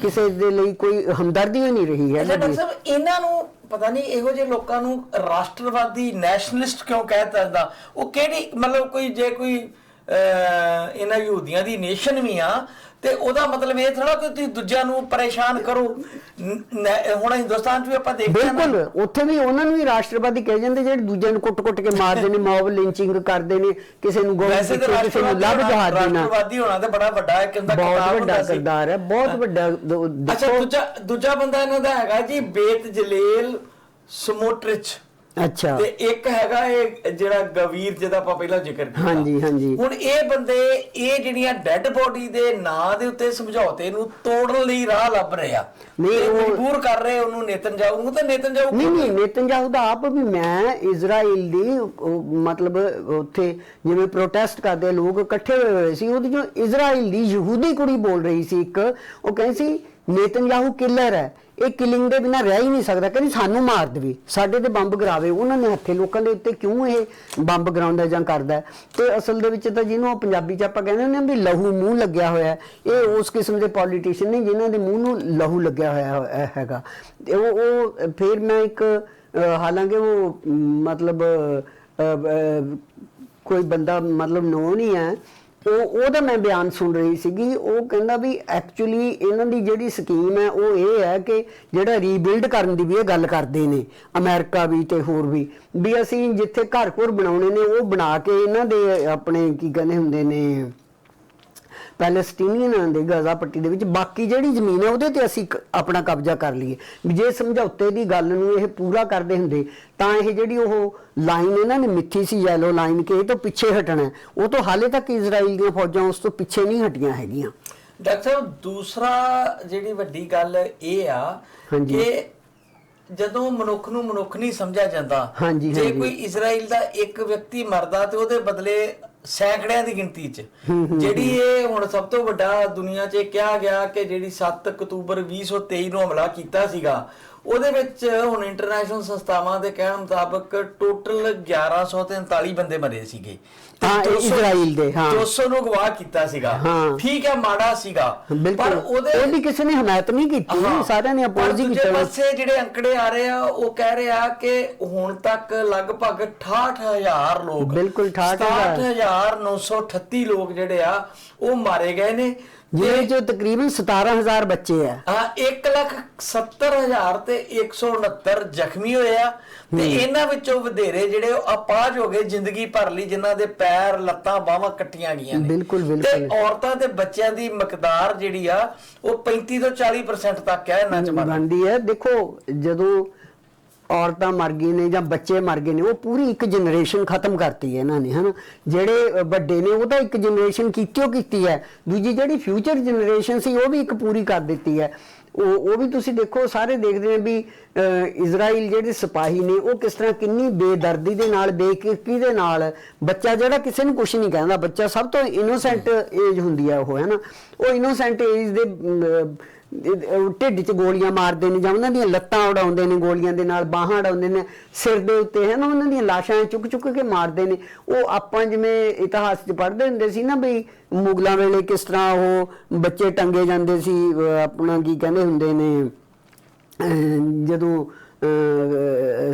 ਕਿਸੇ ਦੇ ਲਈ ਕੋਈ ਹਮਦਰਦੀ ਹੀ ਨਹੀਂ ਰਹੀ ਹੈ ਅੱਛਾ ਡਾਕਟਰ। ਸਾਹਿਬ ਇਹਨਾਂ ਨੂੰ ਪਤਾ ਨਹੀਂ ਇਹੋ ਜਿਹੇ ਲੋਕਾਂ ਨੂੰ ਰਾਸ਼ਟਰਵਾਦੀ ਨੈਸ਼ਨਲਿਸਟ ਕਿਉਂ ਕਹਿਤਾ ਜਾਂਦਾ? ਉਹ ਕਿਹੜੀ ਮਤਲਬ ਕੋਈ ਜੇ ਕੋਈ ਇਹਨਾਂ ਯਹੂਦੀਆਂ ਦੀ ਨੇਸ਼ਨ ਵੀ ਆ ਤੇ ਉਹਦਾ ਮਤਲਬ ਇਹ ਥੋੜਾ ਕਿ ਤੁਸੀਂ ਦੂਜਿਆਂ ਨੂੰ ਪਰੇਸ਼ਾਨ ਕਰੋ। ਹੁਣ ਹਿੰਦੁਸਤਾਨ 'ਚ ਵੀ ਆਪਾਂ ਦੇਖਦੇ ਹਾਂ ਬਿਲਕੁਲ ਉੱਥੇ ਵੀ ਉਹਨਾਂ ਨੂੰ ਵੀ ਰਾਸ਼ਟਰਵਾਦੀ ਕਹੇ ਜਾਂਦੇ ਜਿਹੜੇ ਦੂਜਿਆਂ ਨੂੰ ਕੁੱਟ-ਕੁੱਟ ਕੇ ਮਾਰਦੇ ਨੇ ਮੌਬ ਲਿੰਚਿੰਗ ਕਰਦੇ ਨੇ ਕਿਸੇ ਨੂੰ ਗੋਲੀ ਕਿਸੇ ਨੂੰ ਲੱਭ ਜਹਾਜ਼ ਦੇਣਾ। ਰਾਸ਼ਟਰਵਾਦੀ ਹੋਣਾ ਤੇ ਬੜਾ ਵੱਡਾ ਇੱਕ ਹੁੰਦਾ ਬਹੁਤ ਵੱਡਾ। ਕਿਰਦਾਰ ਹੈ ਬਹੁਤ ਵੱਡਾ ਅੱਛਾ ਦੂਜਾ ਦੂਜਾ ਬੰਦਾ ਇਹਨਾਂ ਦਾ ਹੈਗਾ ਜੀ ਬੇਤ ਜਲੇਲ ਸਮੋਟ੍ਰਿਚ। ਅੱਛਾ। ਤੇ ਇੱਕ ਹੈਗਾ ਇਹ ਜਿਹੜਾ ਗਵੀਰ ਜਿਹਦਾ ਆਪਾਂ ਪਹਿਲਾਂ ਜ਼ਿਕਰ ਕੀਤਾ। ਹਾਂਜੀ, ਹਾਂਜੀ। ਹੁਣ ਇਹ ਬੰਦੇ ਇਹ ਜਿਹੜੀਆਂ ਡੈੱਡ ਬੋਡੀ ਦੇ ਨਾਂ ਦੇ ਉੱਤੇ ਸਮਝੌਤੇ ਨੂੰ ਤੋੜਨ ਲਈ ਰਾਹ ਲੱਭ ਰਹੇ ਆ। ਨਹੀਂ, ਉਹ- ਮਜਬੂਰ ਕਰ ਰਹੇ ਉਹਨੂੰ ਨੇਤਨਜਾਊ ਨੂੰ ਤੇ ਨੇਤਨਜਾਊ ਨਹੀਂ ਨਹੀਂ ਨੇਤਨਯਾਹੂ ਦਾ ਆਪ ਵੀ ਮੈਂ ਇਜ਼ਰਾਈਲ ਦੀ ਮਤਲਬ ਉੱਥੇ ਜਿਵੇਂ ਪ੍ਰੋਟੈਸਟ ਕਰਦੇ ਲੋਕ ਇਕੱਠੇ ਹੋਏ ਹੋਏ ਸੀ ਉਹਦੀ ਜੋ ਇਜ਼ਰਾਈਲ ਦੀ ਯਹੂਦੀ ਕੁੜੀ ਬੋਲ ਰਹੀ ਸੀ ਇੱਕ ਉਹ ਕਹਿੰਦੀ ਸੀ ਨੇਤਨਯਾਹੂ ਕਿਲਰ ਹੈ। ਇਹ ਕਿਲਿੰਗ ਦੇ ਬਿਨਾ ਰਹਿ ਹੀ ਨਹੀਂ ਸਕਦਾ। ਕਹਿੰਦੀ ਸਾਨੂੰ ਮਾਰ ਦੇਵੇ। ਸਾਡੇ ਤੇ ਬੰਬ ਗਰਾਵੇ। ਉਹਨਾਂ ਨੇ ਹੱਥੇ ਲੋਕਾਂ ਦੇ ਉੱਤੇ ਕਿਉਂ ਇਹ ਬੰਬ ਗਰਾਉਂਦਾ ਜਾਂ ਕਰਦਾ? ਤੇ ਅਸਲ ਦੇ ਵਿੱਚ ਤਾਂ ਜਿਹਨੂੰ ਪੰਜਾਬੀ ਚ ਆਪਾਂ ਕਹਿੰਦੇ ਹੁੰਦੇ ਹਾਂ ਵੀ ਲਹੂ ਮੂੰਹ ਲੱਗਿਆ ਹੋਇਆ ਇਹ ਉਸ ਕਿਸਮ ਦੇ ਪੋਲੀਟੀਸ਼ੀਅਨ ਨੇ ਜਿਨ੍ਹਾਂ ਦੇ ਮੂੰਹ ਨੂੰ ਲਹੂ ਲੱਗਿਆ ਹੋਇਆ ਹੈਗਾ। ਤੇ ਉਹ ਉਹ ਫਿਰ ਮੈਂ ਇੱਕ ਹਾਲਾਂਕਿ ਉਹ ਮਤਲਬ ਕੋਈ ਬੰਦਾ ਮਤਲਬ ਨੋ ਨਹੀਂ ਹੈ। ਉਹ ਉਹਦਾ ਮੈਂ ਬਿਆਨ ਸੁਣ ਰਹੀ ਸੀਗੀ, ਉਹ ਕਹਿੰਦਾ ਵੀ ਐਕਚੁਅਲੀ ਇਹਨਾਂ ਦੀ ਜਿਹੜੀ ਸਕੀਮ ਹੈ, ਉਹ ਇਹ ਹੈ ਕਿ ਜਿਹੜਾ ਰੀਬਿਲਡ ਕਰਨ ਦੀ ਵੀ ਇਹ ਗੱਲ ਕਰਦੇ ਨੇ ਅਮਰੀਕਾ ਵੀ ਤੇ ਹੋਰ ਵੀ ਵੀ ਅਸੀਂ ਜਿੱਥੇ ਘਰ ਘਰ ਬਣਾਉਣੇ ਨੇ, ਉਹ ਬਣਾ ਕੇ ਇਹਨਾਂ ਦੇ ਆਪਣੇ ਕੀ ਕਹਿੰਦੇ ਹੁੰਦੇ ਨੇ ਪੈਲਸਟੀਨੀਅਨਾਂ ਦੇ ਗਾਜ਼ਾ ਪੱਟੀ ਦੇ ਵਿੱਚ ਬਾਕੀ ਜਿਹੜੀ ਜ਼ਮੀਨ ਹੈ ਉਹਦੇ ਤੇ ਅਸੀਂ ਕ- ਆਪਣਾ ਕਬਜ਼ਾ ਕਰ ਲਈਏ ਵੀ ਜੇ ਸਮਝੌਤੇ ਦੀ ਗੱਲ ਨੂੰ ਇਹ ਪੂਰਾ ਕਰਦੇ ਹੁੰਦੇ ਤਾਂ ਇਹ ਜਿਹੜੀ ਉਹ ਲਾਈਨ ਇਹਨਾਂ ਨੇ ਮਿੱਥੀ ਸੀ ਯੈਲੋ ਲਾਈਨ ਕਿ ਇਹ ਤੋਂ ਪਿੱਛੇ ਹਟਣਾ ਹੈ, ਉਹ ਤੋਂ ਹਾਲੇ ਤੱਕ ਇਜ਼ਰਾਈਲ ਦੀਆਂ ਫੌਜਾਂ ਉਸ ਤੋਂ ਪਿੱਛੇ ਨਹੀਂ ਹਟੀਆਂ ਹੈਗੀਆਂ ਡਾਕਟਰ ਸਾਹਿਬ ਦੂਸਰਾ ਜਿਹੜੀ ਵੱਡੀ ਗੱਲ ਇਹ ਆ ਹਾਂਜੀ। ਕਿ ਜਦੋਂ ਮਨੁੱਖ ਨੂੰ ਮਨੁੱਖ ਨਹੀਂ ਸਮਝਿਆ ਜਾਂਦਾ ਹਾਂਜੀ, ਜੇ ਹਾਂਜੀ। ਕੋਈ ਇਜ਼ਰਾਈਲ ਦਾ ਇੱਕ ਵਿਅਕਤੀ ਮਰਦਾ ਤੇ ਉਹਦੇ ਬਦਲੇ ਸੈਂਕੜਿਆਂ ਦੀ ਗਿਣਤੀ 'ਚ। ਜਿਹੜੀ ਇਹ ਹੁਣ ਸਭ ਤੋਂ ਵੱਡਾ ਦੁਨੀਆ 'ਚ ਇਹ ਕਿਹਾ ਗਿਆ ਕਿ ਜਿਹੜੀ 7 ਅਕਤੂਬਰ 2023 ਨੂੰ ਹਮਲਾ ਕੀਤਾ ਸੀਗਾ ਉਹਦੇ ਵਿੱਚ ਹੁਣ ਇੰਟਰਨੈਸ਼ਨਲ ਸੰਸਥਾਵਾਂ ਦੇ ਕਹਿਣ ਮੁਤਾਬਕ ਟੋਟਲ 1143 ਬੰਦੇ ਮਰੇ ਸੀਗੇ। ਤੇ ਹਾਂ, ਇਹ 200 ਇਜ਼ਰਾਈਲ ਦੇ, ਹਾਂ। 200 ਨੂੰ ਗਵਾਹ ਕੀਤਾ ਸੀਗਾ। ਠੀਕ ਹੈ ਮਾੜਾ ਸੀਗਾ। ਬਿਲਕੁਲ। ਉਹਦੇ ਉਹਦੀ ਕਿਸੇ ਨੇ ਹਮਾਇਤ ਨਹੀਂ ਕੀਤੀ ਸਾਰਿਆਂ ਨੇ ਪਰ ਅਪੋਜ਼ ਕੀਤਾ। ਪਾਸੇ ਜਿਹੜੇ ਅੰਕੜੇ ਆ ਰਹੇ ਆ ਉਹ ਕਹਿ ਰਹੇ ਆ ਕਿ ਹੁਣ ਤੱਕ ਲਗਭਗ 68000 ਲੋਕ ਬਿਲਕੁਲ, 68,000 68938 ਲੋਕ ਜਿਹੜੇ ਆ ਉਹ ਮਾਰੇ ਗਏ ਨੇ। ਜਿਹਦੇ ਚ ਤਕਰੀਬਨ 17000 ਬੱਚੇ ਆ। ਹਾਂ 1 ਲੱਖ 70 ਹਜ਼ਾਰ ਤੇ 169 ਜ਼ਖਮੀ ਹੋਏ ਆ ਤੇ ਇਹਨਾਂ ਵਿੱਚੋਂ ਵਧੇਰੇ ਜਿਹੜੇ ਅਪਾਜ ਹੋ ਗਏ ਜ਼ਿੰਦਗੀ ਭਰ ਲਈ ਜਿਨ੍ਹਾਂ ਦੇ ਪੈਰ ਲੱਤਾਂ ਬਾਹਾਂ ਕੱਟੀਆਂ ਗਈਆਂ ਨੇ। ਬਿਲਕੁਲ, ਤੇ ਬਿਲਕੁਲ। ਔਰਤਾਂ ਤੇ ਬੱਚਿਆਂ ਦੀ ਮਕਦਾਰ ਜਿਹੜੀ ਆ ਉਹ 35 ਤੋਂ 40% ਤੱਕ ਹੈ ਇਹਨਾਂ ਚ ਬਣਦੀ ਹੈ। ਦੇਖੋ ਜਦੋਂ ਔਰਤਾਂ ਮਰ ਗਈ ਨੇ ਜਾਂ ਬੱਚੇ ਮਰ ਗਏ ਨੇ, ਉਹ ਪੂਰੀ ਇੱਕ ਜਨਰੇਸ਼ਨ ਖਤਮ ਕਰਤੀ ਹੈ ਇਹਨਾਂ ਨੇ, ਹਨਾ? ਜਿਹੜੇ ਵੱਡੇ ਨੇ, ਉਹ ਤਾਂ ਇੱਕ ਜਨਰੇਸ਼ਨ ਕੀਤਿਓ ਕੀਤੀ ਹੈ? ਦੂਜੀ ਜਿਹੜੀ ਫਿਊਚਰ ਜਨਰੇਸ਼ਨ ਸੀ, ਉਹ ਵੀ ਇੱਕ ਪੂਰੀ ਕਰ ਦਿੱਤੀ ਹੈ। ਉਹ ਉਹ ਵੀ ਤੁਸੀਂ ਦੇਖੋ ਸਾਰੇ ਦੇਖਦੇ ਨੇ ਵੀ ਇਜ਼ਰਾਈਲ ਜਿਹੜੇ ਸਿਪਾਹੀ ਨੇ, ਉਹ ਕਿਸ ਤਰ੍ਹਾਂ ਕਿੰਨੀ ਬੇਦਰਦੀ ਦੇ ਨਾਲ, ਬੇਕਿਰਕੀ ਦੇ ਨਾਲ, ਬੱਚਾ ਜਿਹੜਾ ਕਿਸੇ ਨੂੰ ਕੁਝ ਨਹੀਂ ਕਹਿੰਦਾ, ਬੱਚਾ ਸਭ ਤੋਂ ਇਨੋਸੈਂਟ ਏਜ ਹੁੰਦੀ ਹੈ ਉਹ ਹੈ ਨਾ ਉਹ ਇਨੋਸੈਂਟ ਏਜ ਦੇ ਉਹ ਢਿੱਡ 'ਚ ਗੋਲੀਆਂ ਮਾਰਦੇ ਨੇ ਜਾਂ ਉਹਨਾਂ ਦੀਆਂ ਲੱਤਾਂ ਉਡਾਉਂਦੇ ਨੇ ਗੋਲੀਆਂ ਦੇ ਨਾਲ, ਬਾਹਾਂ ਉਡਾਉਂਦੇ ਨੇ, ਸਿਰ ਦੇ ਉੱਤੇ ਹੈ ਨਾ ਉਹਨਾਂ ਦੀਆਂ ਲਾਸ਼ਾਂ ਚੁੱਕ ਚੁੱਕ ਕੇ ਮਾਰਦੇ ਨੇ। ਉਹ ਆਪਾਂ ਜਿਵੇਂ ਇਤਿਹਾਸ 'ਚ ਪੜ੍ਹਦੇ ਹੁੰਦੇ ਸੀ ਨਾ ਬਈ, ਮੁਗਲਾਂ ਵੇਲੇ ਕਿਸ ਤਰ੍ਹਾਂ ਉਹ ਬੱਚੇ ਟੰਗੇ ਜਾਂਦੇ ਸੀ ਆਪਣਾ ਕੀ ਕਹਿੰਦੇ ਹੁੰਦੇ ਨੇ, ਅਹ ਜਦੋਂ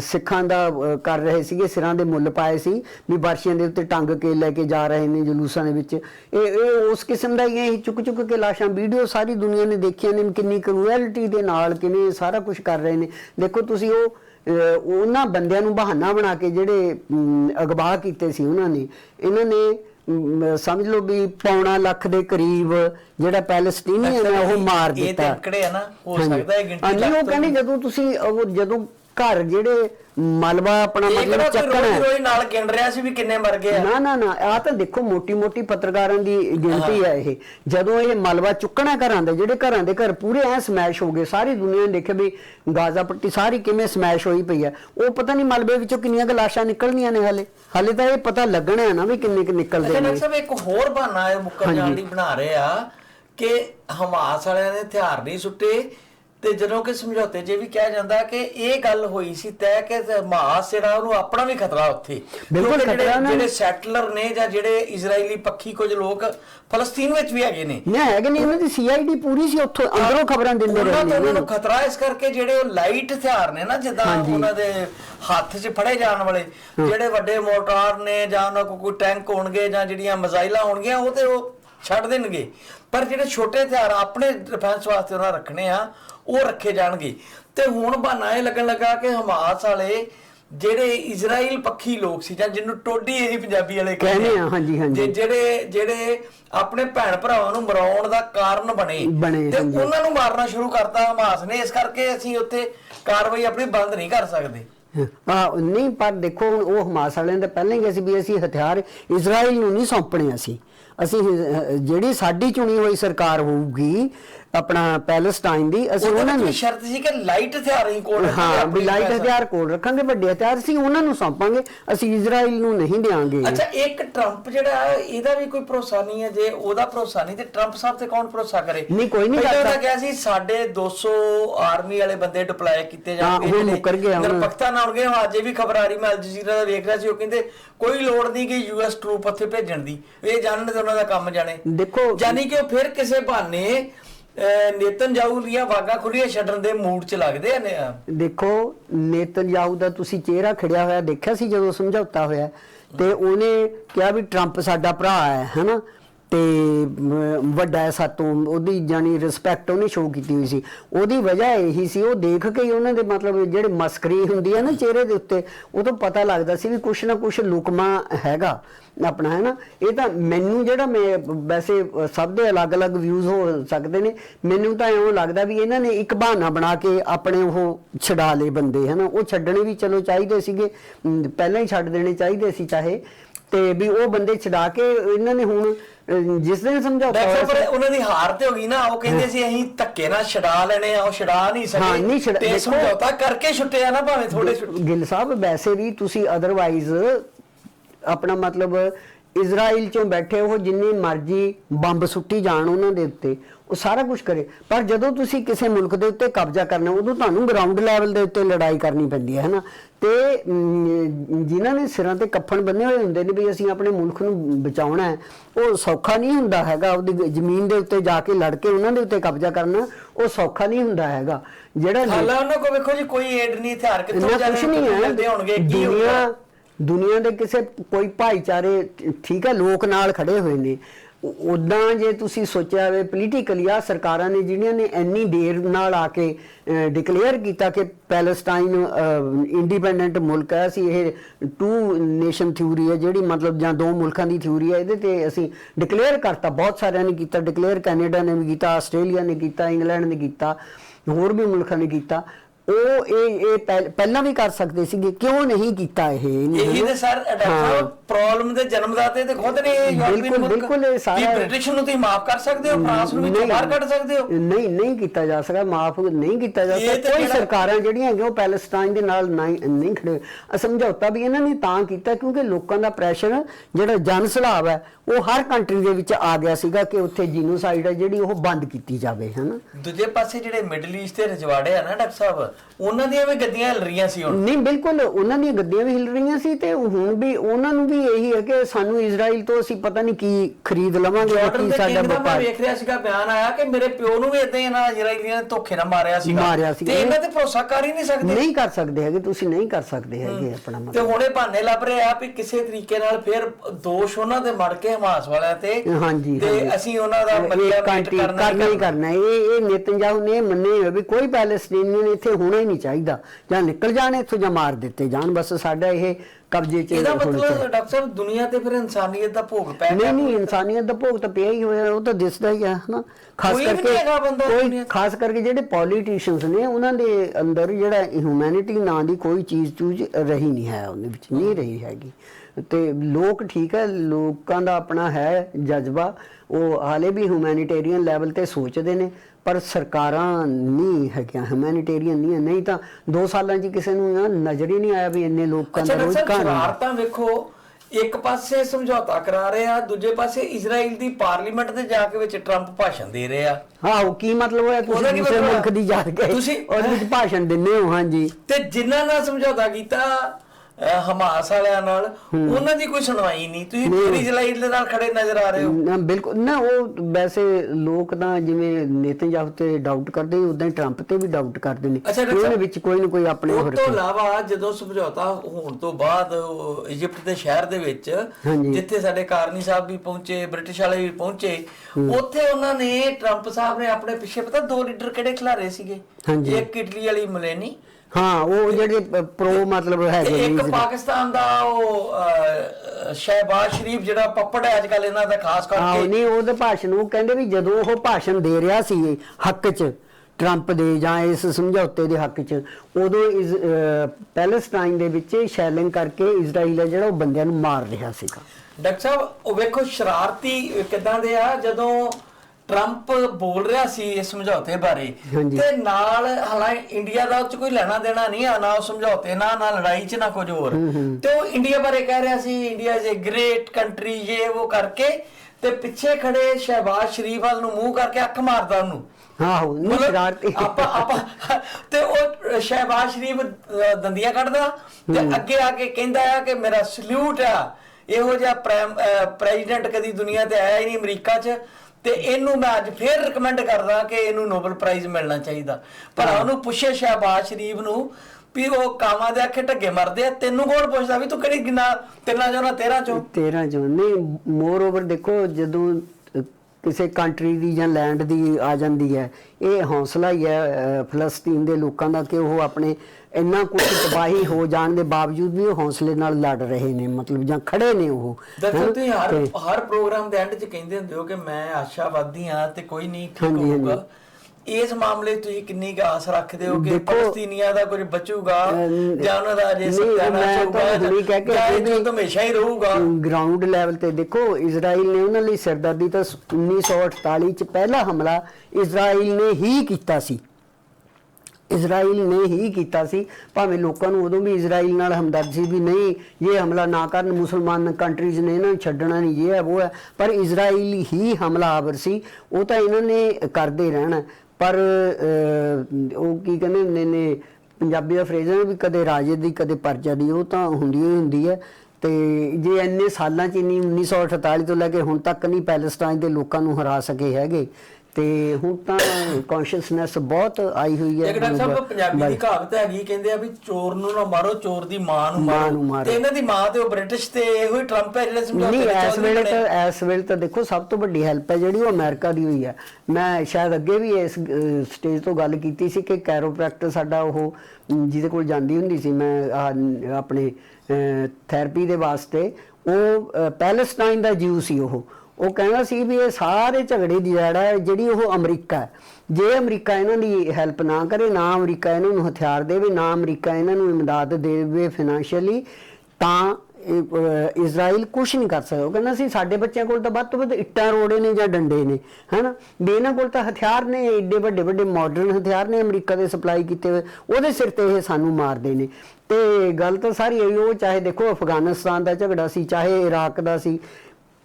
ਸਿੱਖਾਂ ਦਾ ਕਰ ਰਹੇ ਸੀਗੇ ਸਿਰਾਂ ਦੇ ਮੁੱਲ ਪਾਏ ਸੀ ਵੀ ਬਾਰਸ਼ੀਆਂ ਦੇ ਉੱਤੇ ਟੰਗ ਕੇ ਲੈ ਕੇ ਜਾ ਰਹੇ ਨੇ ਜਲੂਸਾਂ ਦੇ ਵਿੱਚ। ਇਹ ਇਹ ਉਸ ਕਿਸਮ ਦਾ ਹੀ ਹੈ, ਇਹ ਚੁੱਕ ਚੁੱਕ ਕੇ ਲਾਸ਼ਾਂ ਵੀਡੀਓ ਸਾਰੀ ਦੁਨੀਆ ਨੇ ਦੇਖੀਆਂ ਨੇ ਕਿੰਨੀ ਕਰੂਐਲਿਟੀ ਦੇ ਨਾਲ ਕਿਵੇਂ ਸਾਰਾ ਕੁਝ ਕਰ ਰਹੇ ਨੇ। ਦੇਖੋ ਤੁਸੀਂ ਉਹ ਉਹਨਾਂ ਬੰਦਿਆਂ ਨੂੰ ਬਹਾਨਾ ਬਣਾ ਕੇ ਜਿਹੜੇ ਅਗਵਾ ਕੀਤੇ ਸੀ ਉਹਨਾਂ ਨੇ ਇਹਨਾਂ ਨੇ ਸਮਝ ਲਓ ਵੀ ਪੌਣਾ ਲੱਖ ਦੇ ਕਰੀਬ ਜਿਹੜਾ ਪੈਲਸਟੀਨੀਅਨ ਹੈ ਉਹ ਮਾਰ ਇਹ ਤੇ ਦਿੱਤਾ ਆ ਨਾ ਹੋ। ਸਕਦਾ ਹੈ ਗਿਣਤੀ ਉਹ ਕਹਿੰਦੇ ਜਦੋਂ ਤੁਸੀਂ ਉਹ ਜਦੋਂ ਘਰ ਜਿਹੜੇ ਮਲਬਾ ਆਪਣਾ ਮਤਲਬ ਚੱਕਣਾ ਹੈ। ਰੋਜ਼ ਨਾਲ ਗਿਣ ਰਿਹਾ ਸੀ ਵੀ ਕਿੰਨੇ ਮਰ ਗਏ ਆ। ਨਾ ਨਾ ਨਾ ਆ ਤਾਂ ਦੇਖੋ ਮੋਟੀ ਮੋਟੀ ਪੱਤਰਕਾਰਾਂ ਦੀ ਗਿਣਤੀ ਹੈ। ਇਹ। ਜਦੋਂ ਇਹ ਮਲਬਾ ਚੁੱਕਣਾ ਘਰਾਂ ਦੇ ਜਿਹੜੇ ਘਰਾਂ ਦੇ ਘਰ ਪੂਰੇ ਐ ਸਮੈਸ਼ ਹੋ ਗਏ ਸਾਰੀ ਦੁਨੀਆ ਨੇ ਦੇਖਿਆ ਵੀ ਗਾਜ਼ਾ ਪੱਟੀ ਸਾਰੀ ਕਿਵੇਂ ਸਮੈਸ਼ ਹੋਈ ਪਈ ਹੈ ਉਹ ਪਤਾ ਨਹੀਂ ਮਲਬੇ ਵਿੱਚੋਂ ਕਿੰਨੀਆਂ ਕੁ ਲਾਸ਼ਾਂ ਨਿਕਲਣੀਆਂ ਨੇ ਹਲੇ। ਹਲੇ ਤਾਂ ਇਹ ਪਤਾ ਲੱਗਣਾ ਹੈ ਨਾ ਵੀ ਕਿੰਨੇ ਕੁ ਨਿਕਲਦੇ ਨੇ। ਸਾਹਿਬ ਇੱਕ ਹੋਰ ਬਹਾਨਾ ਇਹ ਮੁੱਕਰ ਜਾਣ ਲਈ ਬਣਾ ਰਹੇ ਆ ਕਿ ਹਮਾਸ ਵਾਲਿਆਂ ਨੇ ਹਥਿਆਰ ਨਹੀਂ ਸੁੱਟੇ ਤੇ ਜਦੋਂ ਕਿ ਸਮਝੌਤੇ 'ਚ ਵੀ ਕਿਹਾ ਜਾਂਦਾ ਕਿ ਇਹ ਗੱਲ ਹੋਈ ਸੀ ਤੈਅ ਕਿ ਹਮਾਸ ਜਿਹੜਾ ਉਹਨੂੰ ਆਪਣਾ ਵੀ ਖਤਰਾ ਉੱਥੇ। ਬਿਲਕੁਲ ਜਿਹੜੇ- ਖਤਰਾ ਨਾ- ਜਿਹੜੇ ਸੈਟਲਰ ਨੇ ਜਾਂ ਜਿਹੜੇ ਇਜ਼ਰਾਈਲੀ ਪੱਖੀ ਕੁਝ ਲੋਕ ਫਲਸਤੀਨ ਵਿੱਚ ਵੀ ਹੈਗੇ ਨੇ। ਨਾ ਹੈਗੇ ਨਹੀਂ ਉਹਨਾਂ ਦੀ ਸੀਆਈਡੀ ਪੂਰੀ ਸੀ ਉੱਥੋਂ ਅੰਦਰੋਂ ਖਬਰਾਂ ਦਿੰਦੇ ਰਹੇ ਤੋਂ ਨੇ। ਉਹਨਾਂ ਇਹਨਾਂ ਨੂੰ ਖਤਰਾ ਇਸ ਕਰਕੇ ਜਿਹੜੇ ਉਹ ਲਾਈਟ ਹਥਿਆਰ ਨੇ ਨਾ ਜਿੱਦਾਂ। ਉਹਨਾਂ ਦੇ ਹੱਥ 'ਚ ਫੜੇ ਜਾਣ ਵਾਲੇ ਜਿਹੜੇ ਵੱਡੇ ਮੋਟਾਰ ਨੇ ਜਾਂ ਉਹਨਾਂ ਕੋਲ ਕੋਈ ਟੈਂਕ ਹੋਣਗੇ ਜਾਂ ਜਿਹੜੀਆਂ ਮਜ਼ਾਈਲਾਂ ਹੋਣਗੀਆਂ ਉਹ ਤੇ ਉਹ ਛੱਡ ਦੇਣਗੇ। ਪਰ ਜਿਹੜੇ ਛੋਟੇ ਹਥਿਆਰ ਆਪਣੇ ਡਿਫੈਂਸ ਵਾਸਤੇ ਉਹਨਾਂ ਰੱਖਣੇ ਆ ਉਹ ਰੱਖੇ ਜਾਣਗੇ ਤੇ ਹੁਣ ਬਹਾਨਾ ਇਹ ਲੱਗਣ ਲੱਗਾ ਕਿ ਹਮਾਸ ਵਾਲੇ ਜਿਹੜੇ ਇਜ਼ਰਾਈਲ ਪੱਖੀ ਲੋਕ ਸੀ ਜਾਂ ਜਿਹਨੂੰ ਟੋਡੀ ਇਹੀ ਪੰਜਾਬੀ ਵਾਲੇ ਕਹਿੰਦੇ ਆ, ਹਾਂਜੀ, ਹਾਂਜੀ। ਜਿਹੜੇ ਜਿਹੜੇ ਆਪਣੇ ਭੈਣ ਭਰਾਵਾਂ ਨੂੰ ਮਰਾਉਣ ਦਾ ਕਾਰਨ ਬਣੇ ਤੇ। ਉਹਨਾਂ ਨੂੰ ਮਾਰਨਾ ਸ਼ੁਰੂ ਕਰਤਾ ਹਮਾਸ ਨੇ ਇਸ ਕਰਕੇ ਅਸੀਂ ਉੱਥੇ ਕਾਰਵਾਈ ਆਪਣੀ ਬੰਦ ਨਹੀਂ ਕਰ ਸਕਦੇ ਆ ਨਹੀਂ ਪਰ ਦੇਖੋ ਹੁਣ ਉਹ ਹਮਾਸ ਵਾਲਿਆਂ ਦਾ ਪਹਿਲਾਂ ਹੀ ਸੀ ਵੀ ਅਸੀਂ ਹਥਿਆਰ ਇਜ਼ਰਾਈਲ ਨੂੰ ਨਹੀਂ ਸੌਂਪਣੇ ਅਸੀਂ ਅਸੀਂ ਜਿਹੜੀ ਸਾਡੀ ਚੁਣੀ ਹੋਈ ਸਰਕਾਰ ਹੋਊਗੀ ਆਪਣਾ ਪੈਲਸਟਾਈਨ ਦੀ ਅਸੀਂ ਉਹਨਾਂ ਨੂੰ ਸ਼ਰਤ ਸੀ ਕਿ ਲਾਈਟ ਹਥਿਆਰ ਹੀ ਕੋਲ ਰੱਖਾਂਗੇ ਹਾਂ ਵੀ ਲਾਈਟ ਹਥਿਆਰ ਕੋਲ ਰੱਖਾਂਗੇ ਵੱਡੇ ਹਥਿਆਰ ਸੀ ਉਹਨਾਂ ਨੂੰ ਸੌਂਪਾਂਗੇ। ਅਸੀਂ ਇਜ਼ਰਾਈਲ ਨੂੰ ਨਹੀਂ ਦੇਵਾਂਗੇ ਅੱਛਾ ਇੱਕ ਟਰੰਪ ਜਿਹੜਾ ਇਹਦਾ ਵੀ ਕੋਈ ਭਰੋਸਾ ਨਹੀਂ ਹੈ ਜੇ ਉਹਦਾ ਭਰੋਸਾ ਨਹੀਂ ਤੇ ਟਰੰਪ ਸਾਹਿਬ ਤੇ ਕੌਣ ਭਰੋਸਾ ਕਰੇ? ਨਹੀਂ, ਕੋਈ ਨਹੀਂ ਕਰਦਾ। ਕਿਹਾ ਸੀ ਸਾਡੇ 200 ਆਰਮੀ ਵਾਲੇ ਬੰਦੇ ਡਿਪਲਾਈ ਕੀਤੇ ਜਾਣਗੇ ਹੁਣ ਮੁੱਕਰ ਗਿਆ ਹੁਣ। ਨਿਰਪੱਖਤਾ ਨਾਲ ਹੋਣਗੇ ਹੁਣ ਅੱਜ ਵੀ ਖਬਰ ਆ ਰਹੀ ਮੈਂ ਅਲ ਜਜ਼ੀਰਾ ਦਾ ਵੇਖ ਰਿਹਾ ਸੀ ਉਹ ਕਹਿੰਦੇ ਕੋਈ ਲੋੜ ਨਹੀਂ ਕਿ ਯੂਐਸ ਟਰੂਪ ਉੱਥੇ ਭੇਜਣ ਦੀ ਇਹ ਜਾਣਨ ਤੇ ਉਹਨਾਂ ਦਾ ਕੰਮ ਜਾਣੇ। ਦੇਖੋ ਯਾਨੀ ਕਿ ਉਹ ਫਿਰ ਕਿਸੇ ਬਹਾਨੇ ਅਹ, ਨੇਤਨਯਾਹੂ ਦੀਆਂ ਵਾਗਾ ਖੁੱਲੀਆਂ ਛੱਡਣ ਦੇ ਮੂਡ 'ਚ ਲੱਗਦੇ ਆ ਨੇ ਅਹ, ਦੇਖੋ ਨੇਤਨਯਾਹੂ ਦਾ ਤੁਸੀਂ ਚਿਹਰਾ ਖੜਿਆ ਹੋਇਆ ਦੇਖਿਆ ਸੀ ਜਦੋਂ ਸਮਝੌਤਾ ਹੋਇਆ ਤੇ ਉਹਨੇ ਕਿਹਾ ਵੀ ਟਰੰਪ ਸਾਡਾ ਭਰਾ ਹੈ ਹਨਾ? ਤੇ ਵੱਡਾ ਹੈ ਸਾਤੋਂ, ਉਹਦੀ ਜਾਨੀ ਰਿਸਪੈਕਟ ਉਹਨੇ ਸ਼ੋਅ ਕੀਤੀ ਹੋਈ ਸੀ। ਉਹਦੀ ਵਜ੍ਹਾ ਇਹੀ ਸੀ, ਉਹ ਦੇਖ ਕੇ ਹੀ ਉਹਨਾਂ ਦੇ ਮਤਲਬ ਜਿਹੜੇ ਮਸਕਰੀ ਹੁੰਦੀ ਹੈ ਨਾ ਚਿਹਰੇ ਦੇ ਉੱਤੇ, ਉਹ ਤੋਂ ਪਤਾ ਲੱਗਦਾ ਸੀ ਵੀ ਕੁਛ ਨਾ ਕੁਛ ਲੁਕਮਾ ਹੈਗਾ ਆਪਣਾ, ਹੈ ਨਾ? ਇਹ ਤਾਂ ਮੈਨੂੰ ਜਿਹੜਾ ਮੈਂ ਵੈਸੇ ਸਭ ਦੇ ਅਲੱਗ-ਅਲੱਗ ਵਿਊਜ਼ ਹੋ ਸਕਦੇ ਨੇ, ਮੈਨੂੰ ਤਾਂ ਇਉਂ ਲੱਗਦਾ ਵੀ ਇਹਨਾਂ ਨੇ ਇੱਕ ਬਹਾਨਾ ਬਣਾ ਕੇ ਆਪਣੇ ਉਹ ਛਡਾ ਲਏ ਬੰਦੇ, ਹੈ ਨਾ? ਉਹ ਛੱਡਣੇ ਵੀ ਚਲੋ ਚਾਹੀਦੇ ਸੀਗੇ ਪਹਿਲਾਂ ਹੀ ਛੱਡ ਦੇਣੇ ਚਾਹੀਦੇ ਸੀ ਚਾਹੇ, ਤੇ ਵੀ ਉਹ ਬੰਦੇ ਛਡਾ ਕੇ ਇਹਨਾਂ ਨੇ ਹੁਣ ਜਿਸ ਦਿਨ ਸਮਝੌਤਾ ਹੋਇਆ ਸੀ- ਉਹਨਾਂ ਦੀ ਹਾਰ ਤੇ ਹੋ ਗਈ ਨਾ ਉਹ ਕਹਿੰਦੇ ਸੀ ਅਸੀਂ ਧੱਕੇ ਨਾਲ ਛਡਾ ਲੈਣੇ ਆ ਉਹ ਛਡਾ ਨਹੀਂ ਹਾਂ, ਨਹੀਂ ਸਕੇ ਛਡਾ- ਤੇ ਸਮਝੌਤਾ ਕਰਕੇ ਛੁੱਟੇ ਆ ਨਾ ਭਾਵੇਂ ਥੋੜੇ ਗਿੱਲ ਸਾਹਿਬ ਵੈਸੇ ਵੀ ਤੁਸੀਂ ਅਦਰਵਾਈਜ਼ ਆਪਣਾ ਮਤਲਬ ਇਜ਼ਰਾਈਲ ਚੋਂ ਬੈਠੇ ਉਹ ਜਿੰਨੀ ਮਰਜ਼ੀ ਬੰਬ ਸੁੱਟੀ ਜਾਣ ਉਹਨਾਂ ਦੇ ਉੱਤੇ। ਉਹ ਸਾਰਾ ਕੁਝ ਕਰੇ। ਪਰ ਜਦੋਂ ਤੁਸੀਂ ਕਿਸੇ ਮੁਲਕ ਦੇ ਉੱਤੇ ਕਬਜ਼ਾ ਕਰਨਾ ਉਦੋਂ ਤੁਹਾਨੂੰ ਗਰਾਊਂਡ ਲੈਵਲ ਦੇ ਉੱਤੇ ਲੜਾਈ ਕਰਨੀ ਪੈਂਦੀ ਹੈ ਹਨਾ? ਤੇ ਜਿਨ੍ਹਾਂ ਨੇ ਸਿਰਾਂ ਤੇ ਕੱਫਣ ਬੰਨੇ ਹੋਏ ਹੁੰਦੇ ਨੇ ਵੀ ਅਸੀਂ ਆਪਣੇ ਮੁਲਕ ਨੂੰ ਬਚਾਉਣਾ ਹੈ ਉਹ ਸੌਖਾ ਨਹੀਂ ਹੁੰਦਾ ਹੈਗਾ। ਉਹਦੀ ਜ਼ਮੀਨ ਦੇ ਉੱਤੇ ਜਾ ਕੇ ਲੜ ਕੇ ਉਹਨਾਂ ਦੇ ਉੱਤੇ ਕਬਜ਼ਾ ਕਰਨਾ ਉਹ ਸੌਖਾ ਨਹੀਂ ਹੁੰਦਾ ਹੈਗਾ। ਜਿਹੜਾ ਹਾਲਾ ਉਹਨਾਂ ਕੋ ਵੇਖੋ ਜੀ ਕੋਈ ਏਡ ਨਹੀਂ ਹਥਿਆਰ ਕਿੱਥੋਂ ਇੰਨਾ ਜਾਣੇ ਕੁਛ ਨਹੀਂ ਹੈ। ਮਿਲਦੇ ਹੋਣਗੇ ਕੀ ਹੋਊਗਾ? ਦੁਨੀਆ ਦੇ ਕਿਸੇ ਕੋਈ ਭਾਈਚਾਰੇ ਠੀਕ ਹੈ ਲੋਕ ਨਾਲ ਖੜੇ ਹੋਏ ਨੇ। ਉਦਾਂ ਜੇ ਤੁਸੀਂ ਸੋਚਿਆ ਹੋਵੇ ਪੋਲੀਟੀਕਲੀ ਆ ਸਰਕਾਰਾਂ ਨੇ ਜਿਹੜੀਆਂ ਨੇ ਇੰਨੀ ਦੇਰ ਨਾਲ ਆ ਕੇ ਡਿਕਲੇਅਰ ਕੀਤਾ ਕਿ ਪੈਲਸਟਾਈਨ ਇੰਡੀਪੈਂਡੈਂਟ ਮੁਲਕ ਹੈ, ਅਸੀਂ ਇਹ ਟੂ ਨੇਸ਼ਨ ਥਿਊਰੀ ਹੈ, ਜਿਹੜੀ ਮਤਲਬ ਜਾਂ ਦੋ ਮੁਲਕਾਂ ਦੀ ਥਿਊਰੀ ਹੈ, ਇਹਦੇ ਤੇ ਅਸੀਂ ਡਿਕਲੇਅਰ ਕਰਤਾ, ਬਹੁਤ ਸਾਰਿਆਂ ਨੇ ਕੀਤਾ ਡਿਕਲੇਅਰ ਕੈਨੇਡਾ ਨੇ ਵੀ ਕੀਤਾ ਆਸਟ੍ਰੇਲੀਆ ਨੇ ਕੀਤਾ ਇੰਗਲੈਂਡ ਨੇ ਕੀਤਾ, ਹੋਰ ਵੀ ਮੁਲਕਾਂ ਨੇ ਕੀਤਾ। ਉਹ ਇਹ ਇਹ ਪਹਿ- ਪਹਿਲਾਂ ਵੀ ਕਰ ਸਕਦੇ ਸੀਗੇ ਕਿਉਂ ਨਹੀਂ ਕੀਤਾ ਇਹ? ਇਹੀ ਤੇ ਸਰ ਸਾਹਿਬ ਪ੍ਰੋਬਲਮ ਦੇ ਜਨਮਦਾਤੇ ਤੇ ਖੁਦ ਨੇ ਬਿਲਕੁਲ- ਬਿਲਕੁਲ ਇਹ ਸਾਰਾ- ਕੀ ਬ੍ਰਿਟਿਸ਼ ਨੂੰ ਤੁਸੀਂ ਮਾਫ ਕਰ ਸਕਦੇ ਹੋ ਫਰਾਂਸ ਨੂੰ ਵੀ ਤੁਸੀਂ ਬਾਹਰ ਕੱਢ ਸਕਦੇ ਹੋ। ਨਹੀਂ ਨਹੀਂ ਕੀਤਾ ਜਾ ਸਕਦਾ ਮਾਫ ਨਹੀਂ ਕੀਤਾ ਜਾ ਇਹ ਸਕਦਾ। ਤਾਂ ਕੋਈ ਜਿਹੜਾ- ਸਰਕਾਰਾਂ ਜਿਹੜੀਆਂ ਹੈਗੀਆਂ ਉਹ ਪੈਲਸਟਾਈਨ ਦੇ ਨਾਲ ਨਹੀਂ ਨਹੀਂ ਖੜੇ। ਸਮਝੌਤਾ ਵੀ ਇਹਨਾਂ ਨੇ ਤਾਂ ਕੀਤਾ ਕਿਉਂਕਿ ਲੋਕਾਂ ਦਾ ਪ੍ਰੈਸ਼ਰ ਜਿਹੜਾ ਜਨ ਸਲਾਬ ਹੈ ਉਹ ਹਰ ਕੰਟਰੀ ਦੇ ਵਿੱਚ ਆ ਗਿਆ ਸੀਗਾ ਕਿ ਉੱਥੇ ਜੀਨੋਸਾਈਡ ਹੈ ਜਿਹੜੀ ਉਹ ਬੰਦ ਕੀਤੀ ਜਾਵੇ ਹਨਾ? ਦੂਜੇ ਪਾਸੇ ਜਿਹੜੇ ਮਿਡਲ ਈਸਟ ਦੇ ਰਜਵਾੜੇ ਆ ਨਾ ਡਾਕਟਰ ਸਾਹਿਬ ਉਹਨਾਂ ਦੀਆਂ ਵੀ ਗੱਡੀਆਂ ਹਿਲ ਰਹੀਆਂ ਸੀ ਹੁਣ। ਨਹੀਂ ਬਿਲਕੁਲ ਉਹਨਾਂ ਦੀਆਂ ਗੱਡੀਆਂ ਵੀ ਹਿਲ ਰਹੀਆਂ ਸੀ ਤੇ ਹੁਣ ਵੀ ਉਹਨਾਂ ਨੂੰ ਵੀ ਇਹੀ ਹੈ ਕਿ ਸਾਨੂੰ ਇਜ਼ਰਾਈਲ ਤੋਂ ਅਸੀਂ ਪਤਾ ਨਹੀਂ ਕੀ ਖਰੀਦ ਲਵਾਂਗੇ ਜਾਰਡਨ ਕੀ ਸਾਡਾ ਮੈਂ ਵਪਾਰ। ਵੇਖ ਰਿਹਾ ਸੀਗਾ ਬਿਆਨ ਆਇਆ ਕਿ ਮੇਰੇ ਪਿਓ ਨੂੰ ਵੀ ਇਦਾਂ ਹੀ ਨਾ ਇਜ਼ਰਾਈਲੀਆਂ ਨੇ ਧੋਖੇ ਨਾਲ ਮਾਰਿਆ ਸੀਗਾ। ਮਾਰਿਆ ਸੀਗਾ। ਤੇ ਇਹਨਾਂ ਤੇ ਭਰੋਸਾ ਕਰ ਹੀ ਨਹੀਂ ਸਕਦੇ। ਨਹੀਂ ਕਰ ਸਕਦੇ ਹੈਗੇ ਤੁਸੀਂ ਨਹੀਂ ਕਰ ਸਕਦੇ ਹੈਗੇ ਆਪਣਾ ਤੇ ਮਤਲਬ। ਹੁਣੇ ਬਹਾਨੇ ਲੱਭ ਰਹੇ ਆ ਵੀ ਕਿਸੇ ਤਰੀਕੇ ਨਾਲ ਫਿਰ ਦੋਸ਼ ਉਹਨਾਂ ਦੇ ਮੜ ਕੇ ਹਮਾਸ ਵਾਲਿਆਂ ਤੇ ਹਾਂਜੀ ਤੇ ਹਾਂਜੀ। ਅਸੀਂ ਉਹਨਾਂ ਦਾ ਇਹ ਮਤਲਬ ਕਰਨਾ ਹੀ ਕਰਨਾ। ਹੈ। ਇਹ ਇਹ ਨੇਤਨਯਾਹੂ ਨੇ ਮੰਨੇ ਹੋਏ ਵੀ ਕੋਈ ਪੈਲਸਟੀਨੀਅਨ ਇੱਥੇ ਹੋਣਾ ਹੀ ਨਹੀਂ ਚਾਹੀਦਾ। ਜਾਂ ਨਿਕਲ ਜਾਣ ਇੱਥੋਂ ਜਾਂ ਮਾਰ ਦਿੱਤੇ ਜਾਣ। ਬਸ ਸਾਡਾ ਇਹ ਕਬਜ਼ੇ 'ਚ ਇਹਦਾ ਹੋਣਾ ਚਾਹੀਦਾ ਮਤਲਬ ਡਾਕਟਰ ਸਾਹਿਬ ਦੁਨੀਆ ਤੇ ਫਿਰ ਇਨਸਾਨੀਅਤ ਦਾ ਭੋਗ ਪੈ ਨਹੀਂ ਗਿਆ। ਨਹੀਂ ਇਨਸਾਨੀਅਤ ਦਾ ਭੋਗ ਤਾਂ ਪਿਆ ਹੀ ਹੋਇਆ ਉਹ ਤਾਂ ਦਿਸਦਾ ਹੀ ਆ ਹਨਾ। ਖਾਸ ਕੋਈ ਵੀ ਕਰਕੇ ਨਹੀਂ ਹੈਗਾ ਬੰਦਾ ਕੋਈ ਦੁਨੀਆ 'ਚ। ਖਾਸ ਕਰਕੇ ਜਿਹੜੇ ਪੋਲੀਟੀਸ਼ੀਅਨਸ ਨੇ ਉਹਨਾਂ ਦੇ ਅੰਦਰ ਜਿਹੜਾ ਹਿਊਮੈਨਿਟੀ ਨਾਂ ਦੀ ਕੋਈ ਚੀਜ਼ ਚੂਜ ਰਹੀ ਨਹੀਂ ਹੈ ਉਹਦੇ ਵਿੱਚ ਨਹੀਂ ਰਹੀ ਹੈਗੀ। ਤੇ ਲੋਕ ਠੀਕ ਹੈ ਲੋਕਾਂ ਦਾ ਆਪਣਾ ਹੈ ਜਜ਼ਬਾ। ਉਹ ਹਾਲੇ ਵੀ ਹਿਊਮੈਨਿਟੇਰੀਅਨ ਲੈਵਲ ਤੇ ਸੋਚਦੇ ਨੇ ਪਰ ਸਰਕਾਰਾਂ ਨਹੀਂ ਹੈਗੀਆਂ ਹਿਊਮੈਨਿਟੇਰੀਅਨ ਨਹੀਂ ਹੈ। ਨਹੀਂ ਤਾਂ 2 ਸਾਲਾਂ 'ਚ ਕਿਸੇ ਨੂੰ ਨਜ਼ਰ ਹੀ ਨਹੀਂ ਆਇਆ ਵੀ ਇੰਨੇ ਲੋਕਾਂ ਦਾ ਰੋਜ਼ ਘਰ। ਸ਼ਰਾਰਤਾਂ ਵੇਖੋ ਇੱਕ ਪਾਸੇ ਸਮਝੌਤਾ ਕਰਾ ਰਹੇ ਆ ਦੂਜੇ ਪਾਸੇ ਇਜ਼ਰਾਈਲ ਦੀ ਪਾਰਲੀਮੈਂਟ ਤੇ ਜਾ ਕੇ ਵਿੱਚ ਟਰੰਪ ਭਾਸ਼ਣ ਦੇ ਰਹੇ ਆ। ਆਹੋ ਕੀ ਮਤਲਬ ਹੋਇਆ? ਤੁਸੀਂ ਕੀ ਦੂਸਰੇ ਮਤਲਬ ਮੁਲਕ ਦੀ ਜਾ ਕੇ ਤੁਸੀਂ- ਉਹਦੇ ਵਿੱਚ ਭਾਸ਼ਣ ਦਿੰਦੇ ਹੋ ਹਾਂਜੀ। ਤੇ ਜਿਨ੍ਹਾਂ ਨਾਲ ਸਮਝੌਤਾ ਕੀਤਾ ਹਮਾਸ ਵਾਲਿਆਂ ਨਾਲ ਉਹਨਾਂ ਦੀ ਕੋਈ ਸੁਣਵਾਈ ਨਹੀਂ। ਤੁਸੀਂ ਫਿਰ ਇਜ਼ਰਾਈਲ ਦੇ ਨਾਲ ਖੜੇ ਨਜ਼ਰ ਆ ਰਹੇ ਹੋ। ਨਾ ਬਿਲਕੁਲ। ਨਾ ਉਹ ਵੈਸੇ ਲੋਕ ਤਾਂ ਜਿਵੇਂ ਨੇਤਨਯਾਹੂ ਤੇ ਡਾਊਟ ਕਰਦੇ ਉਦਾਂ ਹੀ ਟਰੰਪ ਤੇ ਵੀ ਡਾਊਟ ਕਰਦੇ ਨੇ। ਸਾਹਿਬ, ਵਿੱਚ ਕੋਈ ਨਾ ਕੋਈ ਆਪਣੇ ਹੋਰ ਤੋਂ ਇਲਾਵਾ ਜਦੋਂ ਸਮਝੌਤਾ ਹੋਣ ਤੋਂ ਬਾਅਦ ਇਜਿਪਟ ਦੇ ਸ਼ਹਿਰ ਦੇ ਵਿੱਚ। ਜਿੱਥੇ ਸਾਡੇ ਕਾਰਨੀ ਸਾਹਿਬ ਵੀ ਪਹੁੰਚੇ ਬ੍ਰਿਟਿਸ਼ ਵਾਲੇ ਵੀ ਪਹੁੰਚੇ ਉੱਥੇ ਉਹਨਾਂ ਨੇ ਟਰੰਪ ਸਾਹਿਬ ਨੇ ਆਪਣੇ ਪਿੱਛੇ ਪਤਾ ਦੋ ਲੀਡਰ ਕਿਹੜੇ ਖਿਲਾਰੇ ਸੀਗੇ। ਇੱਕ ਇਟਲੀ ਵਾਲੀ ਮਲੇਨੀ ਹਾਂ ਉਹ ਜਿਹੜੇ ਪ੍ਰੋ ਮਤਲਬ ਹੈਗੇ ਤੇ ਨੇ ਇੱਕ ਪਾਕਿਸਤਾਨ ਦਾ ਉਹ ਅਹ, ਸ਼ਹਿਬਾਜ਼ ਸ਼ਰੀਫ ਜਿਹੜਾ ਪੱਪੜ ਹੈ ਅੱਜ ਕੱਲ ਇਹਨਾਂ ਦਾ ਖਾਸ ਆਹੋ ਕਰਕੇ। ਨਹੀਂ ਉਹਦੇ ਭਾਸ਼ਣ ਉਹ ਕਹਿੰਦੇ ਵੀ ਜਦੋਂ ਉਹ ਭਾਸ਼ਣ ਦੇ ਰਿਹਾ ਸੀ ਹੱਕ 'ਚ ਟਰੰਪ ਦੇ ਜਾਂ ਇਸ ਸਮਝੌਤੇ ਦੇ ਹੱਕ 'ਚ ਉਦੋਂ ਇਸ ਪੈਲੇਸਟਾਈਨ ਦੇ ਵਿੱਚ ਸ਼ੈਲਿੰਗ ਕਰਕੇ ਇਜ਼ਰਾਈਲ ਹੈ ਜਿਹੜਾ ਉਹ ਬੰਦਿਆਂ ਨੂੰ ਮਾਰ ਰਿਹਾ ਸੀਗਾ। ਡਾਕਟਰ ਸਾਹਿਬ ਉਹ ਵੇਖੋ ਸ਼ਰਾਰਤੀ ਕਿਦਾਂ ਦੇ ਆ ਜਦੋਂ ਟਰੰਪ ਬੋਲ ਰਿਹਾ ਸੀ ਇਸ ਸਮਝੌਤੇ ਬਾਰੇ। ਤੇ ਨਾਲ ਹਾਲਾਂਕਿ ਇੰਡੀਆ ਦਾ ਉਹ 'ਚ ਕੋਈ ਲੈਣਾ ਦੇਣਾ ਨਹੀਂ ਆ ਨਾ ਸਮਝੌਤੇ ਨਾ ਨਾ ਲੜਾਈ 'ਚ ਨਾ ਕੁਝ ਹੋਰ। ਤੇ ਉਹ ਇੰਡੀਆ ਬਾਰੇ ਕਹਿ ਰਿਹਾ ਸੀ India is a great country ਇਹ ਉਹ ਕਰਕੇ ਤੇ ਪਿੱਛੇ ਖੜੇ ਸ਼ਹਿਬਾਜ਼ ਸ਼ਰੀਫ ਵੱਲ ਨੂੰ ਮੂੰਹ ਕਰਕੇ ਅੱਖ ਮਾਰਦਾ ਉਹਨੂੰ। ਆਹੋ ਨਹੀਂ ਸ਼ਰਾਰਤੀ ਆਪਾਂ ਆਪਾਂ ਤੇ ਉਹ ਸ਼ਹਿਬਾਜ਼ ਸ਼ਰੀਫ ਦੰਦੀਆਂ ਕੱਢਦਾ ਤੇ ਅੱਗੇ ਆ ਕੇ ਕਹਿੰਦਾ ਆ ਕਿ ਮੇਰਾ ਸਲੂਟ ਆ। ਇਹੋ ਜਿਹਾ ਪ੍ਰੈਜ਼ੀਡੈਂਟ ਕਦੀ ਦੁਨੀਆ ਤੇ ਆਇਆ ਹੀ ਨਹੀਂ ਅਮਰੀਕਾ 'ਚ। ਤੇ ਇਹਨੂੰ ਮੈਂ ਅੱਜ ਫੇਰ ਰეკਮੈਂਡ ਕਰਦਾ ਕਿ ਇਹਨੂੰ ਨੋਬਲ ਪ੍ਰਾਈਜ਼ ਮਿਲਣਾ ਚਾਹੀਦਾ। ਪਰ ਉਹਨੂੰ ਪੁੱਛੇ ਸ਼ਹਿਬਾਜ਼ ਸ਼ਰੀਫ ਨੂੰ ਵੀ ਉਹ ਕਾਮਾਂ ਦੇ ਆਖੇ ਢੱਗੇ ਮਰਦੇ ਆ ਤੈਨੂੰ ਕੌਣ ਪੁੱਛਦਾ ਵੀ ਤੂੰ ਕਿਹੜੀ ਗਿਣਾ ਤਿੰਨਾਂ ਚੋਂ ਨਾ 13 ਚੋਂ? 13 ਚੋਂ। ਨਹੀਂ ਮੋਰ ਓਵਰ ਦੇਖੋ ਜਦੋਂ ਕਿਸੇ ਕੰਟਰੀ ਦੀ ਜਾਂ ਲੈਂਡ ਦੀ ਆ ਜਾਂਦੀ ਹੈ ਇਹ ਹੌਸਲਾ ਹੀ ਹੈ ਫਲਸਤੀਨ ਦੇ ਲੋਕਾਂ ਦਾ ਕਿ ਉਹ ਆਪਣੇ ਇੰਨਾ ਕੁਝ ਤਬਾਹੀ ਹੋ ਜਾਣ ਦੇ ਬਾਵਜੂਦ ਵੀ ਉਹ ਹੌਸਲੇ ਨਾਲ ਲੜ ਰਹੇ ਨੇ ਮਤਲਬ ਜਾਂ ਖੜੇ ਨੇ ਉਹ ਦਰਅਸਲ? ਤੁਸੀਂ ਹਰ ਹਰ ਪ੍ਰੋਗਰਾਮ ਦੇ ਐਂਡ 'ਚ ਕਹਿੰਦੇ ਹੁੰਦੇ ਹੋ ਕਿ ਮੈਂ ਆਸ਼ਾਵਾਦੀ ਹਾਂ ਤੇ ਕੋਈ ਨਹੀਂ ਠੀਕ। ਹੋਊਗਾ ਇਸ ਮਾਮਲੇ ਤੁਸੀਂ ਕਿੰਨੀ ਕੁ ਆਸ ਰੱਖਦੇ ਹੋ ਕਿ ਦੇਖੋ, ਫਲਸਤੀਨੀਆਂ ਦਾ ਕੁਝ ਬਚੂਗਾ ਜਾਂ ਉਹਨਾਂ ਦਾ ਜੇ ਨਹੀਂ, ਸਤਿਆਨਾਸ਼ ਹੋਊਗਾ ਹੁਣੀ ਕਹਿ ਕੇ ਇਹ ਜੋ ਹਮੇਸ਼ਾ ਹੀ ਰਹੂਗਾ। ਗਰਾਊਂਡ ਲੈਵਲ ਤੇ ਦੇਖੋ ਇਜ਼ਰਾਈਲ ਨੇ ਉਹਨਾਂ ਲਈ ਸਿਰਦਰਦੀ ਤਾਂ 1948 ਚ ਪਹਿਲਾ ਹਮਲਾ ਇਜ਼ਰਾਈਲ ਨੇ ਹੀ ਕੀਤਾ ਸੀ। ਇਜ਼ਰਾਈਲ ਨੇ ਹੀ ਕੀਤਾ ਸੀ। ਭਾਵੇਂ ਲੋਕਾਂ ਨੂੰ ਉਦੋਂ ਵੀ ਇਜ਼ਰਾਈਲ ਨਾਲ ਹਮਦਰਦ ਵੀ ਨਹੀਂ ਇਹ ਹਮਲਾ ਨਾ ਕਰਨ ਮੁਸਲਮਾਨ ਕੰਟਰੀਜ਼ ਨੇ ਇਹਨਾਂ ਨੂੰ ਛੱਡਣਾ ਨਹੀਂ ਇਹ ਹੈ ਉਹ ਹੈ। ਪਰ ਇਜ਼ਰਾਈਲ ਹੀ ਹਮਲਾਵਰ ਸੀ। ਉਹ ਤਾਂ ਇਹਨਾਂ ਨੇ ਕਰਦੇ ਰਹਿਣਾ। ਪਰ ਉਹ ਕੀ ਕਹਿੰਦੇ ਹੁੰਦੇ ਨੇ, ਪੰਜਾਬੀ ਦਾ ਫਰੇਜ਼ ਹੈ ਵੀ ਕਦੇ ਰਾਜੇ ਦੀ, ਕਦੇ ਪਰਜਾ ਦੀ, ਉਹ ਤਾਂ ਹੁੰਦੀ ਹੀ ਹੁੰਦੀ ਹੈ। ਤੇ ਜੇ ਇੰਨੇ ਸਾਲਾਂ ਚ ਇੰਨੀ 1948 ਤੋਂ ਲੈ ਕੇ ਹੁਣ ਤੱਕ ਨਹੀਂ ਪੈਲਸਟਾਈਨ ਦੇ ਲੋਕਾਂ ਨੂੰ ਹਰਾ ਸਕੇ ਹੈਗੇ ਤੇ ਹੁਣ ਤਾਂ ਕੌਨਸ਼ੀਅਸਨੈਸ ਬਹੁਤ ਆਈ ਹੋਈ ਹੈ ਡਾਕਟਰ ਸਾਹਿਬ ਪੰਜਾਬੀ ਦੀ ਕਹਾਵਤ ਹੈਗੀ ਕਹਿੰਦੇ ਆ ਵੀ ਚੋਰ ਨੂੰ ਨਾ ਮਾਰੋ ਚੋਰ ਦੀ ਮਾਂ ਨੂੰ ਮਾਰੋ। ਤੇ ਇਹਨਾਂ ਦੀ ਮਾਂ ਤੇ ਉਹ ਬ੍ਰਿਟਿਸ਼ ਤੇ ਇਹੋ ਹੀ ਟਰੰਪ ਹੈ ਜਿਹੜੇ ਸਮਝੌਤੇ ਨਹੀਂ ਇਸ ਵੇਲੇ। ਤਾਂ ਇਸ ਵੇਲੇ ਤਾਂ ਦੇਖੋ ਸਭ ਤੋਂ ਵੱਡੀ ਹੈਲਪ ਹੈ ਜਿਹੜੀ ਉਹ ਅਮਰੀਕਾ ਦੀ ਹੋਈ ਹੈ ਮੈਂ ਸ਼ਾਇਦ ਅੱਗੇ ਵੀ ਇਸ ਸਟੇਜ ਤੋਂ ਗੱਲ ਕੀਤੀ ਸੀ ਕਿ ਕੈਰੋਪ੍ਰੈਕਟਰ ਸਾਡਾ ਉਹ ਜਿਹਦੇ ਕੋਲ ਜਾਂਦੀ ਹੁੰਦੀ ਸੀ ਮੈਂ ਆਪਣੇ ਥੈਰੇਪੀ ਦੇ ਵਾਸਤੇ ਉਹ ਪੈਲਸਟਾਈਨ ਦਾ ਜਿਊ ਸੀ ਉਹ ਉਹ ਕਹਿੰਦਾ ਸੀ ਵੀ ਇਹ ਸਾਰੇ ਝਗੜੇ ਦੀ ਜੜ ਹੈ ਜਿਹੜੀ ਉਹ ਅਮਰੀਕਾ ਹੈ। ਜੇ ਅਮਰੀਕਾ ਇਹਨਾਂ ਦੀ ਹੈਲਪ ਨਾ ਕਰੇ, ਨਾ ਅਮਰੀਕਾ ਇਹਨਾਂ ਨੂੰ ਹਥਿਆਰ ਦੇਵੇ, ਨਾ ਅਮਰੀਕਾ ਇਹਨਾਂ ਨੂੰ ਇਮਦਾਦ ਦੇਵੇ ਫਾਈਨੈਂਸ਼ੀਅਲੀ ਤਾਂ ਇਜ਼ਰਾਈਲ ਕੁਝ ਨਹੀਂ ਕਰ ਸਕਦਾ। ਉਹ ਕਹਿੰਦਾ ਸੀ ਸਾਡੇ ਬੱਚਿਆਂ ਕੋਲ ਤਾਂ ਵੱਧ ਤੋਂ ਵੱਧ ਇੱਟਾਂ, ਰੋੜੇ ਨੇ ਜਾਂ ਡੰਡੇ ਨੇ, ਹਨਾ? ਵੀ ਇਹਨਾਂ ਕੋਲ ਤਾਂ ਹਥਿਆਰ ਨੇ, ਏਡੇ ਵੱਡੇ ਵੱਡੇ ਮਾਡਰਨ ਹਥਿਆਰ ਨੇ ਅਮਰੀਕਾ ਦੇ ਸਪਲਾਈ ਕੀਤੇ ਹੋਏ, ਉਹਦੇ ਸਿਰ ਤੇ ਇਹ ਸਾਨੂੰ ਮਾਰਦੇ ਨੇ। ਤੇ ਗੱਲ ਤਾਂ ਸਾਰੀ ਇਹੀ, ਉਹ ਚਾਹੇ ਦੇਖੋ ਅਫਗਾਨਿਸਤਾਨ ਦਾ ਝਗੜਾ ਸੀ, ਚਾਹੇ ਇਰਾਕ ਦਾ ਸੀ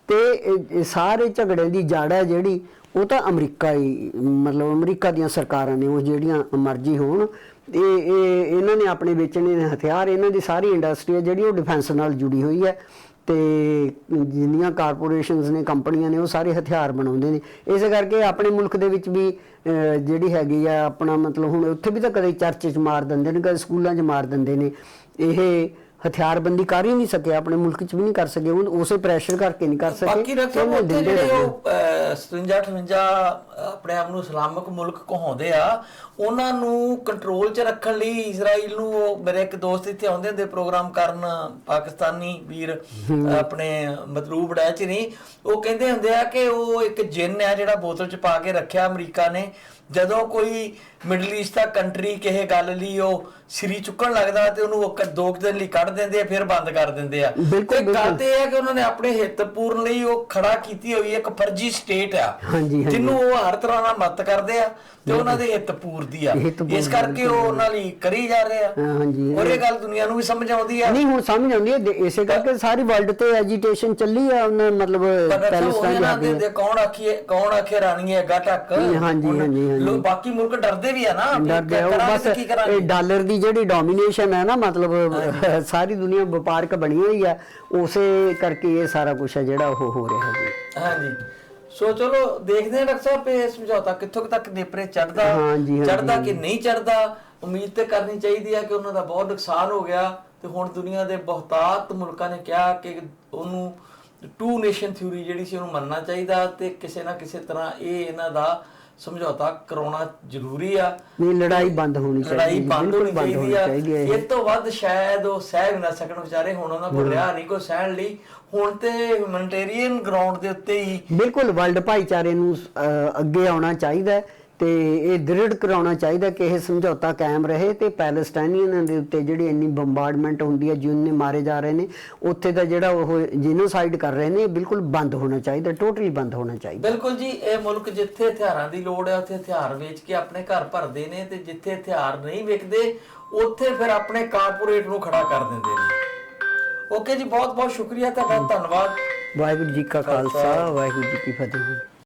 ਤੇ ਸਾਰੇ ਝਗੜੇ ਦੀ ਜੜ ਹੈ ਜਿਹੜੀ, ਉਹ ਤਾਂ ਅਮਰੀਕਾ ਹੀ, ਮਤਲਬ ਅਮਰੀਕਾ ਦੀਆਂ ਸਰਕਾਰਾਂ ਨੇ ਉਹ ਜਿਹੜੀਆਂ ਮਰਜ਼ੀ ਹੋਣ। ਇਹ ਇਹ ਇਹਨਾਂ ਨੇ ਆਪਣੇ ਵੇਚਣੇ ਨੇ ਹਥਿਆਰ, ਇਹਨਾਂ ਦੀ ਸਾਰੀ ਇੰਡਸਟਰੀ ਹੈ ਜਿਹੜੀ ਉਹ ਡਿਫੈਂਸ ਨਾਲ ਜੁੜੀ ਹੋਈ ਹੈ। ਤੇ ਜਿੰਨੀਆਂ ਕਾਰਪੋਰੇਸ਼ਨਸ ਨੇ, ਕੰਪਨੀਆਂ ਨੇ, ਉਹ ਸਾਰੇ ਹਥਿਆਰ ਬਣਾਉਂਦੇ ਨੇ। ਇਸੇ ਕਰਕੇ ਆਪਣੇ ਮੁਲਕ ਦੇ ਵਿੱਚ ਵੀ ਜਿਹੜੀ ਹੈਗੀ ਆ ਆਪਣਾ ਮਤਲਬ ਹੁਣ ਉੱਥੇ ਵੀ ਤਾਂ ਕਦੇ ਚਰਚ 'ਚ ਮਾਰ ਦਿੰਦੇ ਨੇ, ਕਦੇ ਸਕੂਲਾਂ 'ਚ ਮਾਰ ਦਿੰਦੇ ਨੇ। ਇਹ ਹਥਿਆਰਬੰਦੀ ਕਰ ਹੀ ਨਹੀਂ ਸਕੇ ਆਪਣੇ ਮੁਲਕ 'ਚ ਵੀ ਨਹੀਂ ਕਰ ਸਕੇ ਉਹ ਉਸੇ ਪ੍ਰੈਸ਼ਰ ਕਰਕੇ ਨਹੀਂ ਕਰ ਸਕੇ। ਬਾਕੀ ਉਹਨੇ ਉੱਥੇ ਜਿਹੜੇ। ਉਹ 57 58 ਆਪਣੇ ਆਪ ਨੂੰ ਇਸਲਾਮਿਕ ਮੁਲਕ ਕਹਾਉਂਦੇ ਆ ਉਹਨਾਂ ਨੂੰ ਕੰਟਰੋਲ 'ਚ ਰੱਖਣ ਲਈ ਇਜ਼ਰਾਈਲ ਨੂੰ ਉਹ ਮੇਰੇ ਇੱਕ ਦੋਸਤ ਇੱਥੇ ਆਉਂਦੇ ਹੁੰਦੇ ਪ੍ਰੋਗਰਾਮ ਕਰਨ ਪਾਕਿਸਤਾਨੀ ਵੀਰ ਆਪਣੇ ਮਤਲੂਬ ਡੈਚ ਨਹੀਂ ਉਹ ਕਹਿੰਦੇ ਹੁੰਦੇ ਆ ਕਿ ਉਹ ਇੱਕ ਜਿੰਨ ਆ ਜਿਹੜਾ ਬੋਤਲ 'ਚ ਪਾ ਕੇ ਰੱਖਿਆ ਅਮਰੀਕਾ ਨੇ। ਜਦੋਂ ਕੋਈ ਮਿਡਲ ਈਸਟ ਦਾ ਕੰਟਰੀ ਕਿਸੇ ਗੱਲ ਲਈ ਉਹ ਸ੍ਰੀ ਚੁੱਕਣ ਲੱਗਦਾ ਤੇ ਉਹਨੂੰ ਉਹ ਦੋ ਦਿਨ ਲਈ ਕੱਢ ਦਿੰਦੇ ਆ ਫਿਰ ਬੰਦ ਕਰ ਦਿੰਦੇ ਆ। ਤੇ ਗੱਲ। ਤੇ ਇਹ ਹੈ ਕਿ ਉਹਨਾਂ ਨੇ ਆਪਣੇ ਹਿੱਤ ਪੂਰਨ ਲਈ ਉਹ ਖੜਾ ਕੀਤੀ ਹੋਈ ਇੱਕ ਫਰਜ਼ੀ ਸਟੇਟ ਆ। ਜਿਹਨੂੰ ਉਹ ਹਰ ਤਰ੍ਹਾਂ ਨਾਲ ਮਦਦ ਕਰਦੇ ਆ ਤੇ ਉਹਨਾਂ ਦੇ ਹਿੱਤ ਪੂਰਦੀ ਆ। ਇਸ ਕਰਕੇ ਉਹ ਉਹਨਾਂ ਲਈ ਕਰੀ ਜਾ ਰਹੇ ਆ। ਹਾਂਜੀ। ਔਰ ਇਹ ਗੱਲ ਦੁਨੀਆ ਨੂੰ ਵੀ ਸਮਝ ਆਉਂਦੀ ਆ। ਨਹੀਂ ਹੁਣ ਸਮਝ ਆਉਂਦੀ ਹੈ। ਇਸੇ ਕਰਕੇ ਸਾਰੀ ਵਰਲਡ ਤੇ ਐਜੀਟੇਸ਼ਨ ਚੱਲੀ ਆ ਉਹਨਾਂ ਮਤਲਬ ਪੈਲਸਟਾਈਨ ਦੇ ਕੌਣ ਆਖੀਏ ਕੌਣ ਆਖੇ ਰਾਣੀ ਹੈ ਗਾ ਟੱਕ ਹਾਂਜੀ, ਹਾਂਜੀ, ਹਾਂਜੀ। ਲੋ- ਬਾਕੀ ਮੁਲਕ ਡਰਦੇ ਵੀ ਆ ਨਾ ਵੀ ਡਰਦੇ ਆ ਉਹ ਕਰਾਂਗੇ ਬਸ ਤੇ ਕੀ ਕਰਾਂਗੇ? ਇਹ ਡਾਲਰ ਦੀ ਜਿਹੜੀ ਡੋਮੀਨੇਸ਼ਨ ਹੈ ਨਾ ਮਤਲਬ ਸਾਰੀ ਦੁਨੀਆ ਵਪਾਰਕ ਬਣੀ ਹੋਈ ਆ ਉਸੇ ਕਰਕੇ ਇਹ ਸਾਰਾ ਕੁਝ ਹੈ ਜਿਹੜਾ ਉਹ ਹੋ ਰਿਹਾ ਜੀ। ਹਾਂਜੀ। ਸੋ ਚਲੋ ਦੇਖਦੇ ਹਾਂ ਡਾਕਟਰ ਸਾਹਿਬ ਇਹ ਸਮਝੌਤਾ ਕਿੱਥੋਂ ਕੁ ਤੱਕ ਨੇਪਰੇ ਚੜਦਾ ਹਾਂਜੀ, ਹਾਂਜੀ, ਚੜਦਾ ਕਿ ਨਹੀਂ ਚੜਦਾ ਉਮੀਦ ਤੇ ਕਰਨੀ ਚਾਹੀਦੀ ਆ ਕਿ ਉਹਨਾਂ ਦਾ ਬਹੁਤ ਨੁਕਸਾਨ ਹੋ ਗਿਆ ਤੇ ਹੁਣ ਦੁਨੀਆ ਦੇ ਬਹੁਤਾਤ ਮੁਲਕਾਂ ਨੇ ਕਿਹਾ ਕਿ ਉਹਨੂੰ ਟੂ ਨੇਸ਼ਨ ਥਿਊਰੀ ਜਿਹੜੀ ਸੀ ਉਹਨੂੰ ਮੰਨਣਾ ਚਾਹੀਦਾ ਤੇ ਕਿਸੇ ਨਾ ਕਿਸੇ ਤਰ੍ਹਾਂ ਇਹ ਇਹਨਾਂ ਦਾ ਸਮਝੌਤਾ ਕਰਾਉਣਾ ਜ਼ਰੂਰੀ ਆ। ਵੀ ਲੜਾਈ ਬੰਦ ਹੋਣੀ ਚਾਹੀਦੀ ਲੜਾਈ ਬੰਦ ਹੋਣੀ ਚਾਹੀਦੀ ਆ। ਇਹ। ਤੋਂ ਵੱਧ ਸ਼ਾਇਦ ਉਹ ਸਹਿ ਵੀ ਨਾ ਸਕਣ ਵਿਚਾਰੇ ਹੁਣ ਉਹਨਾਂ ਕੋਲ ਰਿਹਾ ਨਹੀਂ ਕੋਈ ਸਹਿਣ ਲਈ। ਹੁਣ ਤੇ ਹਿਊਮਨਿਟੇਰੀਅਨ ਗਰਾਊਂਡ ਦੇ ਉੱਤੇ ਹੀ ਬਿਲਕੁਲ ਵਰਲਡ ਭਾਈਚਾਰੇ ਨੂੰ ਅੱਗੇ ਆਉਣਾ ਚਾਹੀਦਾ ਹੈ। ਤੇ ਇਹ ਦ੍ਰਿੜ ਕਰਾਉਣਾ ਚਾਹੀਦਾ ਕਿ ਇਹ ਸਮਝੌਤਾ ਕਾਇਮ ਰਹੇ ਤੇ ਪੈਲਸਟਾਈਨੀਅਨਾਂ ਦੇ ਉੱਤੇ ਜਿਹੜੀ ਇੰਨੀ ਬੰਬਾਰਡਮੈਂਟ ਹੁੰਦੀ ਹੈ ਜਿੰਨੇ ਮਾਰੇ ਜਾ ਰਹੇ ਨੇ ਉੱਥੇ ਦਾ ਜਿਹੜਾ ਉਹ ਜੀਨੋਸਾਈਡ ਕਰ ਰਹੇ ਨੇ ਬਿਲਕੁਲ ਬੰਦ ਹੋਣਾ ਚਾਹੀਦਾ ਟੋਟਲੀ ਬੰਦ ਹੋਣਾ ਚਾਹੀਦਾ। ਬਿਲਕੁਲ ਜੀ ਇਹ ਮੁਲਕ ਜਿੱਥੇ ਹਥਿਆਰਾਂ ਦੀ ਲੋੜ ਹੈ ਉੱਥੇ ਹਥਿਆਰ ਵੇਚ ਕੇ ਆਪਣੇ ਘਰ ਭਰਦੇ ਨੇ ਤੇ ਜਿੱਥੇ ਹਥਿਆਰ ਨਹੀਂ ਵਿਕਦੇ ਉੱਥੇ ਫਿਰ ਆਪਣੇ ਕਾਰਪੋਰੇਟ ਨੂੰ ਖੜਾ ਕਰ ਦਿੰਦੇ ਨੇ। ਓਕੇ ਜੀ ਬਹੁਤ ਬਹੁਤ ਸ਼ੁਕਰੀਆ ਤੁਹਾਡਾ ਧੰਨਵਾਦ। ਵਾਹਿਗੁਰੂ ਜੀ ਕਾ ਖਾਲਸਾ ਵਾਹਿਗੁਰੂ ਜੀ ਕੀ ਫਤਿਹ।